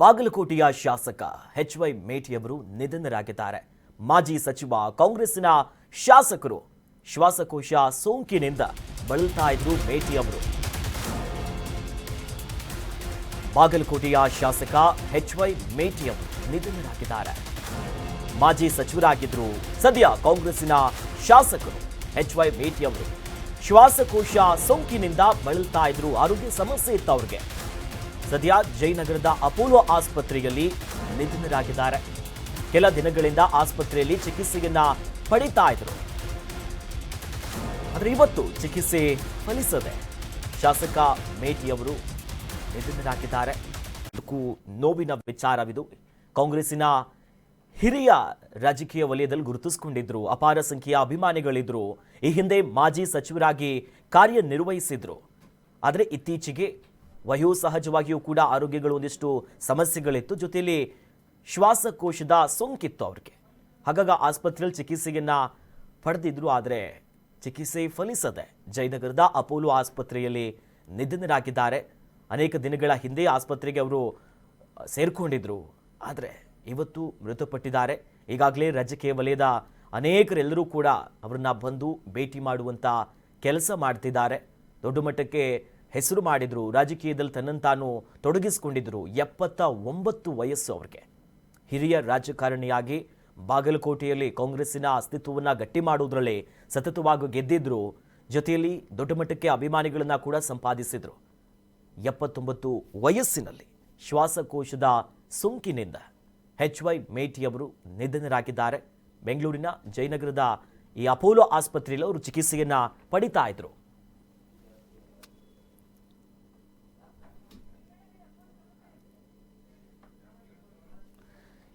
ಬಾಗಲಕೋಟೆಯ ಶಾಸಕ H Y ಮೇಟಿಯವರು ನಿಧನರಾಗಿದ್ದಾರೆ. ಮಾಜಿ ಸಚಿವ ಕಾಂಗ್ರೆಸ್ಸಿನ ಶಾಸಕರು ಶ್ವಾಸಕೋಶ ಸೋಂಕಿನಿಂದ ಬಳಲ್ತಾ ಇದ್ರು ಮೇಟಿಯವರು ಬಾಗಲಕೋಟೆಯ ಶಾಸಕ ಎಚ್ ವೈ ಮೇಟಿಯವರು ನಿಧನರಾಗಿದ್ದಾರೆ. ಮಾಜಿ ಸಚಿವರಾಗಿದ್ರು ಸದ್ಯ ಕಾಂಗ್ರೆಸ್ನ ಶಾಸಕರು ಎಚ್ ವೈ ಮೇಟಿಯವರು ಶ್ವಾಸಕೋಶ ಸೋಂಕಿನಿಂದ ಬಳಲ್ತಾ ಇದ್ರು ಆರೋಗ್ಯ ಸಮಸ್ಯೆ ಇತ್ತು ಅವ್ರಿಗೆ. ಸದ್ಯ ಜಯನಗರದ ಅಪೋಲೋ ಆಸ್ಪತ್ರೆಯಲ್ಲಿ ನಿಧನರಾಗಿದ್ದಾರೆ. ಕೆಲ ದಿನಗಳಿಂದ ಆಸ್ಪತ್ರೆಯಲ್ಲಿ ಚಿಕಿತ್ಸೆಯನ್ನ ಪಡಿತಾ ಇದ್ರು ಆದರೆ ಇವತ್ತು ಚಿಕಿತ್ಸೆ ಫಲಿಸದೆ ಶಾಸಕ ಮೇಟಿಯವರು ನಿಧನರಾಗಿದ್ದಾರೆ. ನೋವಿನ ವಿಚಾರವಿದು. ಕಾಂಗ್ರೆಸ್ಸಿನ ಹಿರಿಯ ರಾಜಕೀಯ ವಲಯದಲ್ಲಿ ಗುರುತಿಸಿಕೊಂಡಿದ್ರು. ಅಪಾರ ಸಂಖ್ಯೆಯ ಅಭಿಮಾನಿಗಳಿದ್ರು. ಈ ಹಿಂದೆ ಮಾಜಿ ಸಚಿವರಾಗಿ ಕಾರ್ಯನಿರ್ವಹಿಸಿದ್ರು. ಆದರೆ ಇತ್ತೀಚೆಗೆ ವಯೋಸಹಜವಾಗಿಯೂ ಕೂಡ ಆರೋಗ್ಯಗಳು ಒಂದಿಷ್ಟು ಸಮಸ್ಯೆಗಳಿತ್ತು. ಜೊತೆಯಲ್ಲಿ ಶ್ವಾಸಕೋಶದ ಸೋಂಕಿತ್ತು ಅವ್ರಿಗೆ. ಹಾಗಾಗಿ ಆಸ್ಪತ್ರೆಯಲ್ಲಿ ಚಿಕಿತ್ಸೆಯನ್ನು ಪಡೆದಿದ್ರು, ಆದರೆ ಚಿಕಿತ್ಸೆ ಫಲಿಸದೆ ಜಯನಗರದ ಅಪೋಲೋ ಆಸ್ಪತ್ರೆಯಲ್ಲಿ ನಿಧನರಾಗಿದ್ದಾರೆ. ಅನೇಕ ದಿನಗಳ ಹಿಂದೆ ಆಸ್ಪತ್ರೆಗೆ ಅವರು ಸೇರಿಕೊಂಡಿದ್ರು. ಆದರೆ ಇವತ್ತು ಮೃತಪಟ್ಟಿದ್ದಾರೆ. ಈಗಾಗಲೇ ರಾಜಕೀಯ ವಲಯದ ಅನೇಕರೆಲ್ಲರೂ ಕೂಡ ಅವರನ್ನ ಬಂದು ಭೇಟಿ ಮಾಡುವಂಥ ಕೆಲಸ ಮಾಡ್ತಿದ್ದಾರೆ. ದೊಡ್ಡ ಮಟ್ಟಕ್ಕೆ ಹೆಸರು ಮಾಡಿದ್ರು, ರಾಜಕೀಯದಲ್ಲಿ ತನ್ನನ್ನು ತಾನು ತೊಡಗಿಸಿಕೊಂಡಿದ್ರು ಎಪ್ಪತ್ತ ಒಂಬತ್ತು ವಯಸ್ಸು ಅವ್ರಿಗೆ. ಹಿರಿಯ ರಾಜಕಾರಣಿಯಾಗಿ ಬಾಗಲಕೋಟೆಯಲ್ಲಿ ಕಾಂಗ್ರೆಸ್ಸಿನ ಅಸ್ತಿತ್ವವನ್ನು ಗಟ್ಟಿ ಮಾಡುವುದರಲ್ಲಿ ಸತತವಾಗಿ ಗೆದ್ದಿದ್ರು, ಜೊತೆಯಲ್ಲಿ ದೊಡ್ಡ ಮಟ್ಟಕ್ಕೆ ಅಭಿಮಾನಿಗಳನ್ನ ಕೂಡ ಸಂಪಾದಿಸಿದ್ರು. ಎಪ್ಪತ್ತೊಂಬತ್ತು ವಯಸ್ಸಿನಲ್ಲಿ ಶ್ವಾಸಕೋಶದ ಸೋಂಕಿನಿಂದ ಎಚ್ ವೈ ಮೇಟಿಯವರು ನಿಧನರಾಗಿದ್ದಾರೆ. ಬೆಂಗಳೂರಿನ ಜಯನಗರದ ಈ ಅಪೋಲೋ ಆಸ್ಪತ್ರೆಯಲ್ಲಿ ಅವರು ಚಿಕಿತ್ಸೆಯನ್ನು ಪಡಿತಾ ಇದ್ರು.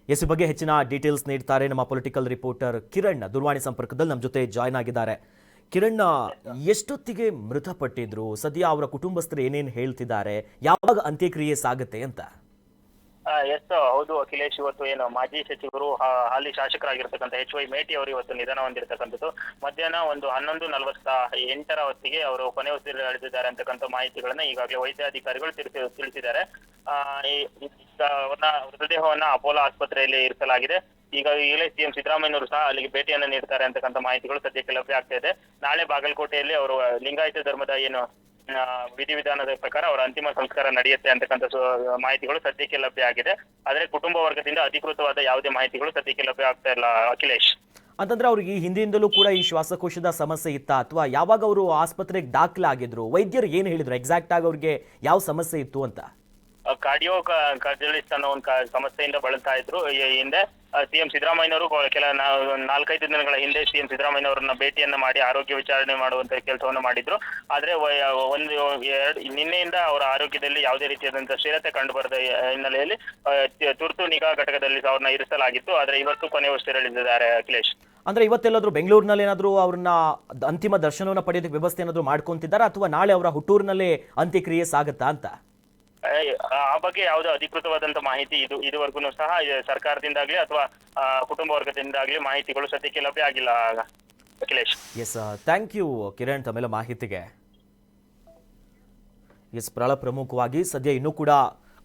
ಎಸ್ ಬಗ್ಗೆ ಹೆಚ್ಚಿನ ಡೀಟೇಲ್ಸ್ ನೀಡ್ತಾರೆ ನಮ್ಮ ಪೊಲಿಟಿಕಲ್ ರಿಪೋರ್ಟರ್ ಕಿರಣ್ ದೂರವಾಣಿ ಸಂಪರ್ಕದಲ್ಲಿ ನಮ್ಮ ಜೊತೆ ಜಾಯ್ನ್ ಆಗಿದ್ದಾರೆ. ಕಿರಣ್ ಎಷ್ಟೊತ್ತಿಗೆ ಮೃತಪಟ್ಟಿದ್ರು? ಸದ್ಯ ಅವರ ಕುಟುಂಬಸ್ಥರು ಏನೇನು ಹೇಳ್ತಿದ್ದಾರೆ? ಯಾವಾಗ ಅಂತ್ಯಕ್ರಿಯೆ ಸಾಗುತ್ತೆ ಅಂತ? ಎಸ್, ಹೌದು, ಅಖಿಲೇಶ್ ಇವತ್ತು ಏನು, ಮಾಜಿ ಸಚಿವರು ಹಾಲಿ ಶಾಸಕರಾಗಿರ್ತಕ್ಕಂಥ ಎಚ್ ವೈ ಮೇಟಿ ಅವರು ಇವತ್ತು ನಿಧನ ಹೊಂದಿರತಕ್ಕಂಥದ್ದು. ಮಧ್ಯಾಹ್ನ ಒಂದು ಹನ್ನೊಂದು ನಲವತ್ತ ಎಂಟರ ಹೊತ್ತಿಗೆ ಅವರು ಕೊನೆ ಉಸಿರು ಎಳೆದಿದ್ದಾರೆ ಅಂತಕ್ಕಂಥ ಮಾಹಿತಿಗಳನ್ನ ಈಗಾಗಲೇ ವೈದ್ಯಾಧಿಕಾರಿಗಳು ತಿಳಿಸಿ, ತಿಳಿಸಿದ್ದಾರೆ. ಅವ್ರನ್ನ, ಮೃತದೇಹವನ್ನ ಅಪೋಲೋ ಆಸ್ಪತ್ರೆಯಲ್ಲಿ ಇರಿಸಲಾಗಿದೆ. ಈಗ ಈಗಲೇ ಸಿಎಂ ಸಿದ್ದರಾಮಯ್ಯನವರು ಸಹ ಅಲ್ಲಿಗೆ ಭೇಟಿಯನ್ನು ನೀಡ್ತಾರೆ ಅಂತಕ್ಕಂಥ ಮಾಹಿತಿಗಳು ಸದ್ಯಕ್ಕೆ ಲಭ್ಯ ಆಗ್ತಾ ಇದೆ. ನಾಳೆ ಬಾಗಲಕೋಟೆಯಲ್ಲಿ ಅವರು ಲಿಂಗಾಯತ ಧರ್ಮದ ಏನು ವಿಧಿವಿಧಾನದ ಪ್ರಕಾರ ಅವರ ಅಂತಿಮ ಸಂಸ್ಕಾರ ನಡೆಯುತ್ತೆ ಅಂತಕ್ಕಂಥ ಮಾಹಿತಿಗಳು ಸದ್ಯಕ್ಕೆ ಲಭ್ಯ ಆಗಿದೆ. ಆದ್ರೆ ಕುಟುಂಬ ವರ್ಗದಿಂದ ಅಧಿಕೃತವಾದ ಯಾವುದೇ ಮಾಹಿತಿಗಳು ಸದ್ಯಕ್ಕೆ ಲಭ್ಯ ಆಗ್ತಾ ಇಲ್ಲ, ಅಖಿಲೇಶ್. ಅಂತಂದ್ರೆ ಅವ್ರಿಗೆ ಹಿಂದಿನಿಂದಲೂ ಕೂಡ ಈ ಶ್ವಾಸಕೋಶದ ಸಮಸ್ಯೆ ಇತ್ತಾ? ಅಥವಾ ಯಾವಾಗ ಅವರು ಆಸ್ಪತ್ರೆಗೆ ದಾಖಲಾಗಿದ್ರು? ವೈದ್ಯರು ಏನು ಹೇಳಿದ್ರು? ಎಕ್ಸಾಕ್ಟ್ ಆಗಿ ಅವ್ರಿಗೆ ಯಾವ ಸಮಸ್ಯೆ ಇತ್ತು ಅಂತ? ಕಾರ್ಡಿಯೋ ಕಾರ್ಡಿಯಲಿಸ್ಟ್ ಅನ್ನೋ ಒಂದು ಸಮಸ್ಯೆಯಿಂದ ಬಳಲ್ತಾ ಇದ್ರು. ಈ ಹಿಂದೆ ಸಿಎಂ ಸಿದ್ದರಾಮಯ್ಯನವರು ಕೆಲ ನಾಲ್ಕೈದು ದಿನಗಳ ಹಿಂದೆ ಸಿಎಂ ಸಿದ್ದರಾಮಯ್ಯನವರನ್ನ ಭೇಟಿಯನ್ನ ಮಾಡಿ ಆರೋಗ್ಯ ವಿಚಾರಣೆ ಮಾಡುವಂತ ಕೆಲಸವನ್ನು ಮಾಡಿದ್ರು. ಆದ್ರೆ ಒಂದು, ಎರಡು, ನಿನ್ನೆಯಿಂದ ಅವರ ಆರೋಗ್ಯದಲ್ಲಿ ಯಾವುದೇ ರೀತಿಯಾದಂತಹ ಸ್ಥಿರತೆ ಕಂಡು ಬರದ ಹಿನ್ನೆಲೆಯಲ್ಲಿ ತುರ್ತು ನಿಗಾ ಘಟಕದಲ್ಲಿ ಅವ್ರನ್ನ ಇರಿಸಲಾಗಿತ್ತು. ಆದ್ರೆ ಇವತ್ತು ಕೊನೆ ಉಸಿರೆಳೆದಿದ್ದಾರೆ ಅಖಿಲೇಶ್. ಅಂದ್ರೆ ಇವತ್ತೆಲ್ಲಾದ್ರೂ ಬೆಂಗಳೂರಿನಲ್ಲಿ ಏನಾದರೂ ಅವ್ರನ್ನ ಅಂತಿಮ ದರ್ಶನವನ್ನು ಪಡೆಯೋದಕ್ಕೆ ವ್ಯವಸ್ಥೆ ಏನಾದರೂ ಮಾಡ್ಕೊಂತಿದ್ದಾರಾ? ಅಥವಾ ನಾಳೆ ಅವರ ಹುಟ್ಟೂರಿನಲ್ಲೇ ಅಂತ್ಯಕ್ರಿಯೆ ಸಾಗುತ್ತಾ ಅಂತ? ಆ, ಬಗ್ಗೆ ಯಾವುದೇ ಅಧಿಕೃತವಾದಂತ ಮಾಹಿತಿ ಇದು ಇದುವರೆಗೂ ಸಹ ಸರ್ಕಾರದಿಂದಾಗ್ಲಿ ಅಥವಾ ಕುಟುಂಬ ವರ್ಗದಿಂದಾಗ್ಲಿ ಮಾಹಿತಿಗಳು ಸದ್ಯಕ್ಕೆ ಲಭ್ಯ ಆಗಿಲ್ಲ Akhilesh. Yes thank you Kiran ತಮ್ಮೆಲ್ಲ ಮಾಹಿತಿಗೆ. ಎಸ್ ಬಹಳ ಪ್ರಮುಖವಾಗಿ ಸದ್ಯ ಇನ್ನೂ ಕೂಡ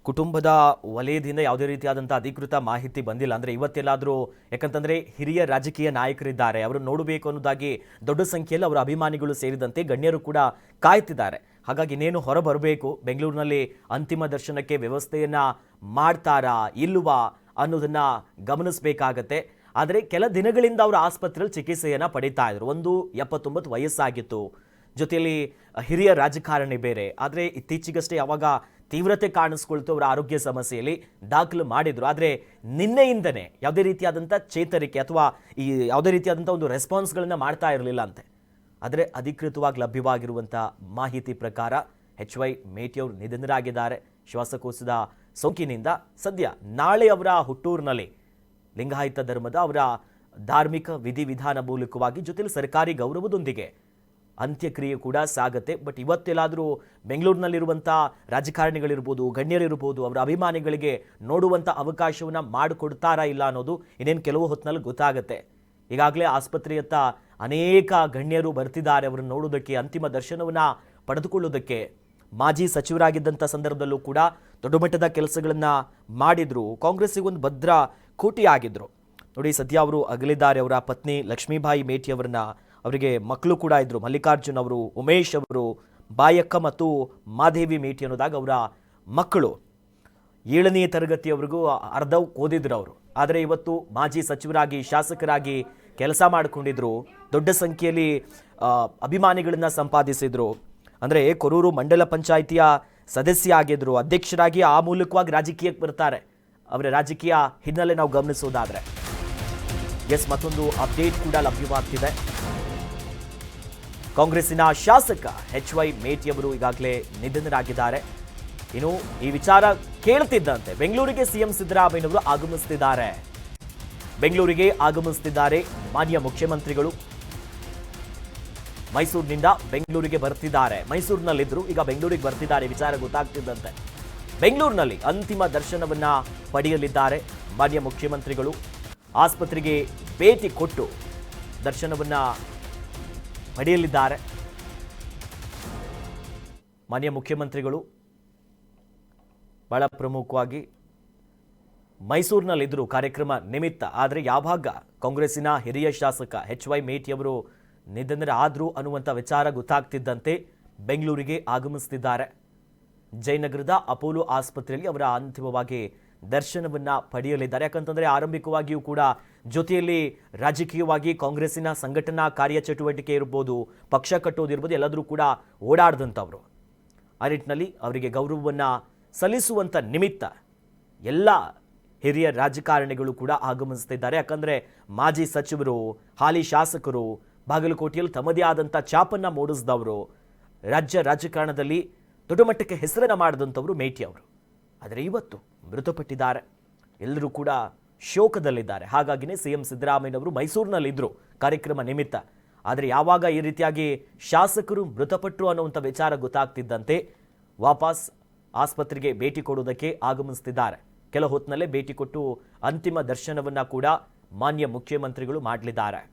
ಕುಟುಂಬದ ವಲಯದಿಂದ ಯಾವುದೇ ರೀತಿಯಾದಂಥ ಅಧಿಕೃತ ಮಾಹಿತಿ ಬಂದಿಲ್ಲ. ಅಂದರೆ ಇವತ್ತೆಲ್ಲಾದರೂ ಯಾಕಂತಂದರೆ ಹಿರಿಯ ರಾಜಕೀಯ ನಾಯಕರಿದ್ದಾರೆ. ಅವರು ನೋಡಬೇಕು ಅನ್ನೋದಾಗಿ ದೊಡ್ಡ ಸಂಖ್ಯೆಯಲ್ಲಿ ಅವರ ಅಭಿಮಾನಿಗಳು ಸೇರಿದಂತೆ ಗಣ್ಯರು ಕೂಡ ಕಾಯ್ತಿದ್ದಾರೆ. ಹಾಗಾಗಿ ಇನ್ನೇನು ಹೊರ ಬರಬೇಕು ಬೆಂಗಳೂರಿನಲ್ಲಿ ಅಂತಿಮ ದರ್ಶನಕ್ಕೆ ವ್ಯವಸ್ಥೆಯನ್ನು ಮಾಡ್ತಾರಾ ಇಲ್ವಾ ಅನ್ನೋದನ್ನು ಗಮನಿಸಬೇಕಾಗತ್ತೆ. ಆದರೆ ಕೆಲ ದಿನಗಳಿಂದ ಅವರು ಆಸ್ಪತ್ರೆಯಲ್ಲಿ ಚಿಕಿತ್ಸೆಯನ್ನು ಪಡೀತಾ ಇದ್ರು. ಒಂದು ಎಪ್ಪತ್ತೊಂಬತ್ತು ವಯಸ್ಸಾಗಿತ್ತು. ಜೊತೆಯಲ್ಲಿ ಹಿರಿಯ ರಾಜಕಾರಣಿ ಬೇರೆ. ಆದರೆ ಇತ್ತೀಚೆಗಷ್ಟೇ ಯಾವಾಗ ತೀವ್ರತೆ ಕಾಣಿಸ್ಕೊಳ್ತು ಅವರ ಆರೋಗ್ಯ ಸಮಸ್ಯೆಯಲ್ಲಿ ದಾಖಲು ಮಾಡಿದರು. ಆದರೆ ನಿನ್ನೆಯಿಂದನೇ ಯಾವುದೇ ರೀತಿಯಾದಂಥ ಚೇತರಿಕೆ ಅಥವಾ ಈ ಯಾವುದೇ ರೀತಿಯಾದಂಥ ಒಂದು ರೆಸ್ಪಾನ್ಸ್ಗಳನ್ನು ಮಾಡ್ತಾ ಇರಲಿಲ್ಲ ಅಂತೆ. ಆದರೆ ಅಧಿಕೃತವಾಗಿ ಲಭ್ಯವಾಗಿರುವಂಥ ಮಾಹಿತಿ ಪ್ರಕಾರ ಎಚ್ ವೈ ಮೇಟಿಯವರು ನಿಧನರಾಗಿದ್ದಾರೆ. ಶ್ವಾಸಕೋಶದ ಸೋಂಕಿನಿಂದ ಸದ್ಯ ನಾಳೆ ಅವರ ಹುಟ್ಟೂರಿನಲ್ಲಿ ಲಿಂಗಾಯತ ಧರ್ಮದ ಅವರ ಧಾರ್ಮಿಕ ವಿಧಿವಿಧಾನ ಮೂಲಕವಾಗಿ ಜೊತೆಲಿ ಸರ್ಕಾರಿ ಗೌರವದೊಂದಿಗೆ ಅಂತ್ಯಕ್ರಿಯೆ ಕೂಡ ಸಾಗತ್ತೆ. ಬಟ್ ಇವತ್ತೆಲ್ಲಾದರೂ ಬೆಂಗಳೂರಿನಲ್ಲಿರುವಂಥ ರಾಜಕಾರಣಿಗಳಿರ್ಬೋದು, ಗಣ್ಯರಿರ್ಬೋದು, ಅವರ ಅಭಿಮಾನಿಗಳಿಗೆ ನೋಡುವಂಥ ಅವಕಾಶವನ್ನು ಮಾಡಿಕೊಡ್ತಾರಾ ಇಲ್ಲ ಅನ್ನೋದು ಇನ್ನೇನು ಕೆಲವು ಹೊತ್ತಿನಲ್ಲಿ ಗೊತ್ತಾಗುತ್ತೆ. ಈಗಾಗಲೇ ಆಸ್ಪತ್ರೆಯತ್ತ ಅನೇಕ ಗಣ್ಯರು ಬರ್ತಿದ್ದಾರೆ. ಅವರನ್ನು ನೋಡೋದಕ್ಕೆ ಅಂತಿಮ ದರ್ಶನವನ್ನು ಪಡೆದುಕೊಳ್ಳೋದಕ್ಕೆ ಮಾಜಿ ಸಚಿವರಾಗಿದ್ದಂಥ ಸಂದರ್ಭದಲ್ಲೂ ಕೂಡ ದೊಡ್ಡ ಮಟ್ಟದ ಕೆಲಸಗಳನ್ನು ಮಾಡಿದರು. ಕಾಂಗ್ರೆಸ್ಸಿಗೆ ಒಂದು ಭದ್ರ ಕೋಟಿ ಆಗಿದ್ರು ನೋಡಿ, ಸದ್ಯ ಅವರು ಅಗಲಿದ್ದಾರೆ. ಅವರ ಪತ್ನಿ ಲಕ್ಷ್ಮೀಬಾಯಿ ಮೇಟಿ ಅವರನ್ನ ಅವರಿಗೆ ಮಕ್ಕಳು ಕೂಡ ಇದ್ದರು ಮಲ್ಲಿಕಾರ್ಜುನ್ ಅವರು, ಉಮೇಶ್ ಅವರು, ಬಾಯಕ್ಕ ಮತ್ತು ಮಾದೇವಿ ಮೇಟಿ ಅನ್ನೋದಾಗ ಅವರ ಮಕ್ಕಳು. ಏಳನೇ ತರಗತಿಯವರೆಗೂ ಅರ್ಧ ಓದಿದ್ರು ಅವರು. ಆದರೆ ಇವತ್ತು ಮಾಜಿ ಸಚಿವರಾಗಿ, ಶಾಸಕರಾಗಿ ಕೆಲಸ ಮಾಡಿಕೊಂಡಿದ್ರು, ದೊಡ್ಡ ಸಂಖ್ಯೆಯಲ್ಲಿ ಅಭಿಮಾನಿಗಳನ್ನು ಸಂಪಾದಿಸಿದರು. ಅಂದರೆ ಕೊರೂರು ಮಂಡಲ ಪಂಚಾಯಿತಿಯ ಸದಸ್ಯ ಆಗಿದ್ರು, ಅಧ್ಯಕ್ಷರಾಗಿ ಆ ಮೂಲಕವಾಗಿ ರಾಜಕೀಯಕ್ಕೆ ಬರ್ತಾರೆ. ಅವರ ರಾಜಕೀಯ ಹಿನ್ನೆಲೆ ನಾವು ಗಮನಿಸೋದಾದ್ರೆ. ಎಸ್, ಮತ್ತೊಂದು ಅಪ್ಡೇಟ್ ಕೂಡ ಲಭ್ಯವಾಗ್ತಿದೆ. ಕಾಂಗ್ರೆಸ್ಸಿನ ಶಾಸಕ ಎಚ್ ವೈ ಮೇಟಿಯವರು ಈಗಾಗಲೇ ನಿಧನರಾಗಿದ್ದಾರೆ. ಇನ್ನು ಈ ವಿಚಾರ ಕೇಳ್ತಿದ್ದಂತೆ, ಬೆಂಗಳೂರಿಗೆ ಸಿಎಂ ಸಿದ್ದರಾಮಯ್ಯನವರು ಆಗಮಿಸ್ತಿದ್ದಾರೆ. ಬೆಂಗಳೂರಿಗೆ ಆಗಮಿಸುತ್ತಿದ್ದಾರೆ ಮಾನ್ಯ ಮುಖ್ಯಮಂತ್ರಿಗಳು. ಮೈಸೂರಿನಿಂದ ಬೆಂಗಳೂರಿಗೆ ಬರ್ತಿದ್ದಾರೆ ಮೈಸೂರಿನಲ್ಲಿದ್ದರು ಈಗ ಬೆಂಗಳೂರಿಗೆ ಬರ್ತಿದ್ದಾರೆ. ವಿಚಾರ ಗೊತ್ತಾಗ್ತಿದ್ದಂತೆ. ಬೆಂಗಳೂರಿನಲ್ಲಿ ಅಂತಿಮ ದರ್ಶನವನ್ನ ಪಡೆಯಲಿದ್ದಾರೆ ಮಾನ್ಯ ಮುಖ್ಯಮಂತ್ರಿಗಳು. ಆಸ್ಪತ್ರೆಗೆ ಭೇಟಿ ಕೊಟ್ಟು ದರ್ಶನವನ್ನ ಪಡೆಯಲಿದ್ದಾರೆ. ಮಾನ್ಯ ಮುಖ್ಯಮಂತ್ರಿಗಳು, ಬಹಳ ಪ್ರಮುಖವಾಗಿ ಮೈಸೂರಿನಲ್ಲಿದ್ದರು ಕಾರ್ಯಕ್ರಮ ನಿಮಿತ್ತ, ಆದರೆ ಯಾವಾಗ ಕಾಂಗ್ರೆಸ್ಸಿನ ಹಿರಿಯ ಶಾಸಕ ಎಚ್ ವೈ ಮೇಟಿಯವರು ನಿಧನರಾದರು ಅನ್ನುವಂಥ ವಿಚಾರ ಗೊತ್ತಾಗ್ತಿದ್ದಂತೆ ಬೆಂಗಳೂರಿಗೆ ಆಗಮಿಸ್ತಿದ್ದಾರೆ. ಜಯನಗರದ ಅಪೋಲೋ ಆಸ್ಪತ್ರೆಯಲ್ಲಿ ಅವರ ಅಂತಿಮವಾಗಿ ದರ್ಶನವನ್ನು ಪಡೆಯಲಿದ್ದಾರೆ. ಯಾಕಂತಂದರೆ ಆರಂಭಿಕವಾಗಿಯೂ ಕೂಡ ಜೊತೆಯಲ್ಲಿ ರಾಜಕೀಯವಾಗಿ ಕಾಂಗ್ರೆಸ್ಸಿನ ಸಂಘಟನಾ ಕಾರ್ಯಚಟುವಟಿಕೆ ಇರ್ಬೋದು, ಪಕ್ಷ ಕಟ್ಟೋದಿರ್ಬೋದು, ಎಲ್ಲದರೂ ಕೂಡ ಓಡಾಡ್ದಂಥವ್ರು. ಆ ನಿಟ್ಟಿನಲ್ಲಿ ಅವರಿಗೆ ಗೌರವವನ್ನು ಸಲ್ಲಿಸುವಂಥ ನಿಮಿತ್ತ ಎಲ್ಲ ಹಿರಿಯ ರಾಜಕಾರಣಿಗಳು ಕೂಡ ಆಗಮಿಸುತ್ತಿದ್ದಾರೆ. ಯಾಕಂದರೆ ಮಾಜಿ ಸಚಿವರು, ಹಾಲಿ ಶಾಸಕರು, ಬಾಗಲಕೋಟೆಯಲ್ಲಿ ತಮ್ಮದೇ ಆದಂಥ ಚಾಪನ್ನ ಮೂಡಿಸಿದವರು, ರಾಜ್ಯ ರಾಜಕಾರಣದಲ್ಲಿ ದೊಡ್ಡ ಮಟ್ಟಕ್ಕೆ ಹೆಸರನ್ನ ಮಾಡಿದಂಥವರು ಮೇಟಿ ಅವರು. ಆದರೆ ಇವತ್ತು ಮೃತಪಟ್ಟಿದ್ದಾರೆ. ಎಲ್ಲರೂ ಕೂಡ ಶೋಕದಲ್ಲಿದ್ದಾರೆ. ಹಾಗಾಗಿನೇ ಸಿ ಎಂ ಸಿದ್ದರಾಮಯ್ಯನವರು ಮೈಸೂರಿನಲ್ಲಿದ್ದರು ಕಾರ್ಯಕ್ರಮ ನಿಮಿತ್ತ. ಆದರೆ ಯಾವಾಗ ಈ ರೀತಿಯಾಗಿ ಶಾಸಕರು ಮೃತಪಟ್ಟರು ಅನ್ನುವಂಥ ವಿಚಾರ ಗೊತ್ತಾಗ್ತಿದ್ದಂತೆ ವಾಪಸ್ ಆಸ್ಪತ್ರೆಗೆ ಭೇಟಿ ಕೊಡುವುದಕ್ಕೆ ಆಗಮಿಸ್ತಿದ್ದಾರೆ ಕೆಲ ಹೊತ್ತಿನಲ್ಲೇ ಭೇಟಿ ಕೊಟ್ಟು ಅಂತಿಮ ದರ್ಶನವನ್ನ ಕೂಡ ಮಾನ್ಯ ಮುಖ್ಯಮಂತ್ರಿಗಳು ಮಾಡಲಿದ್ದಾರೆ.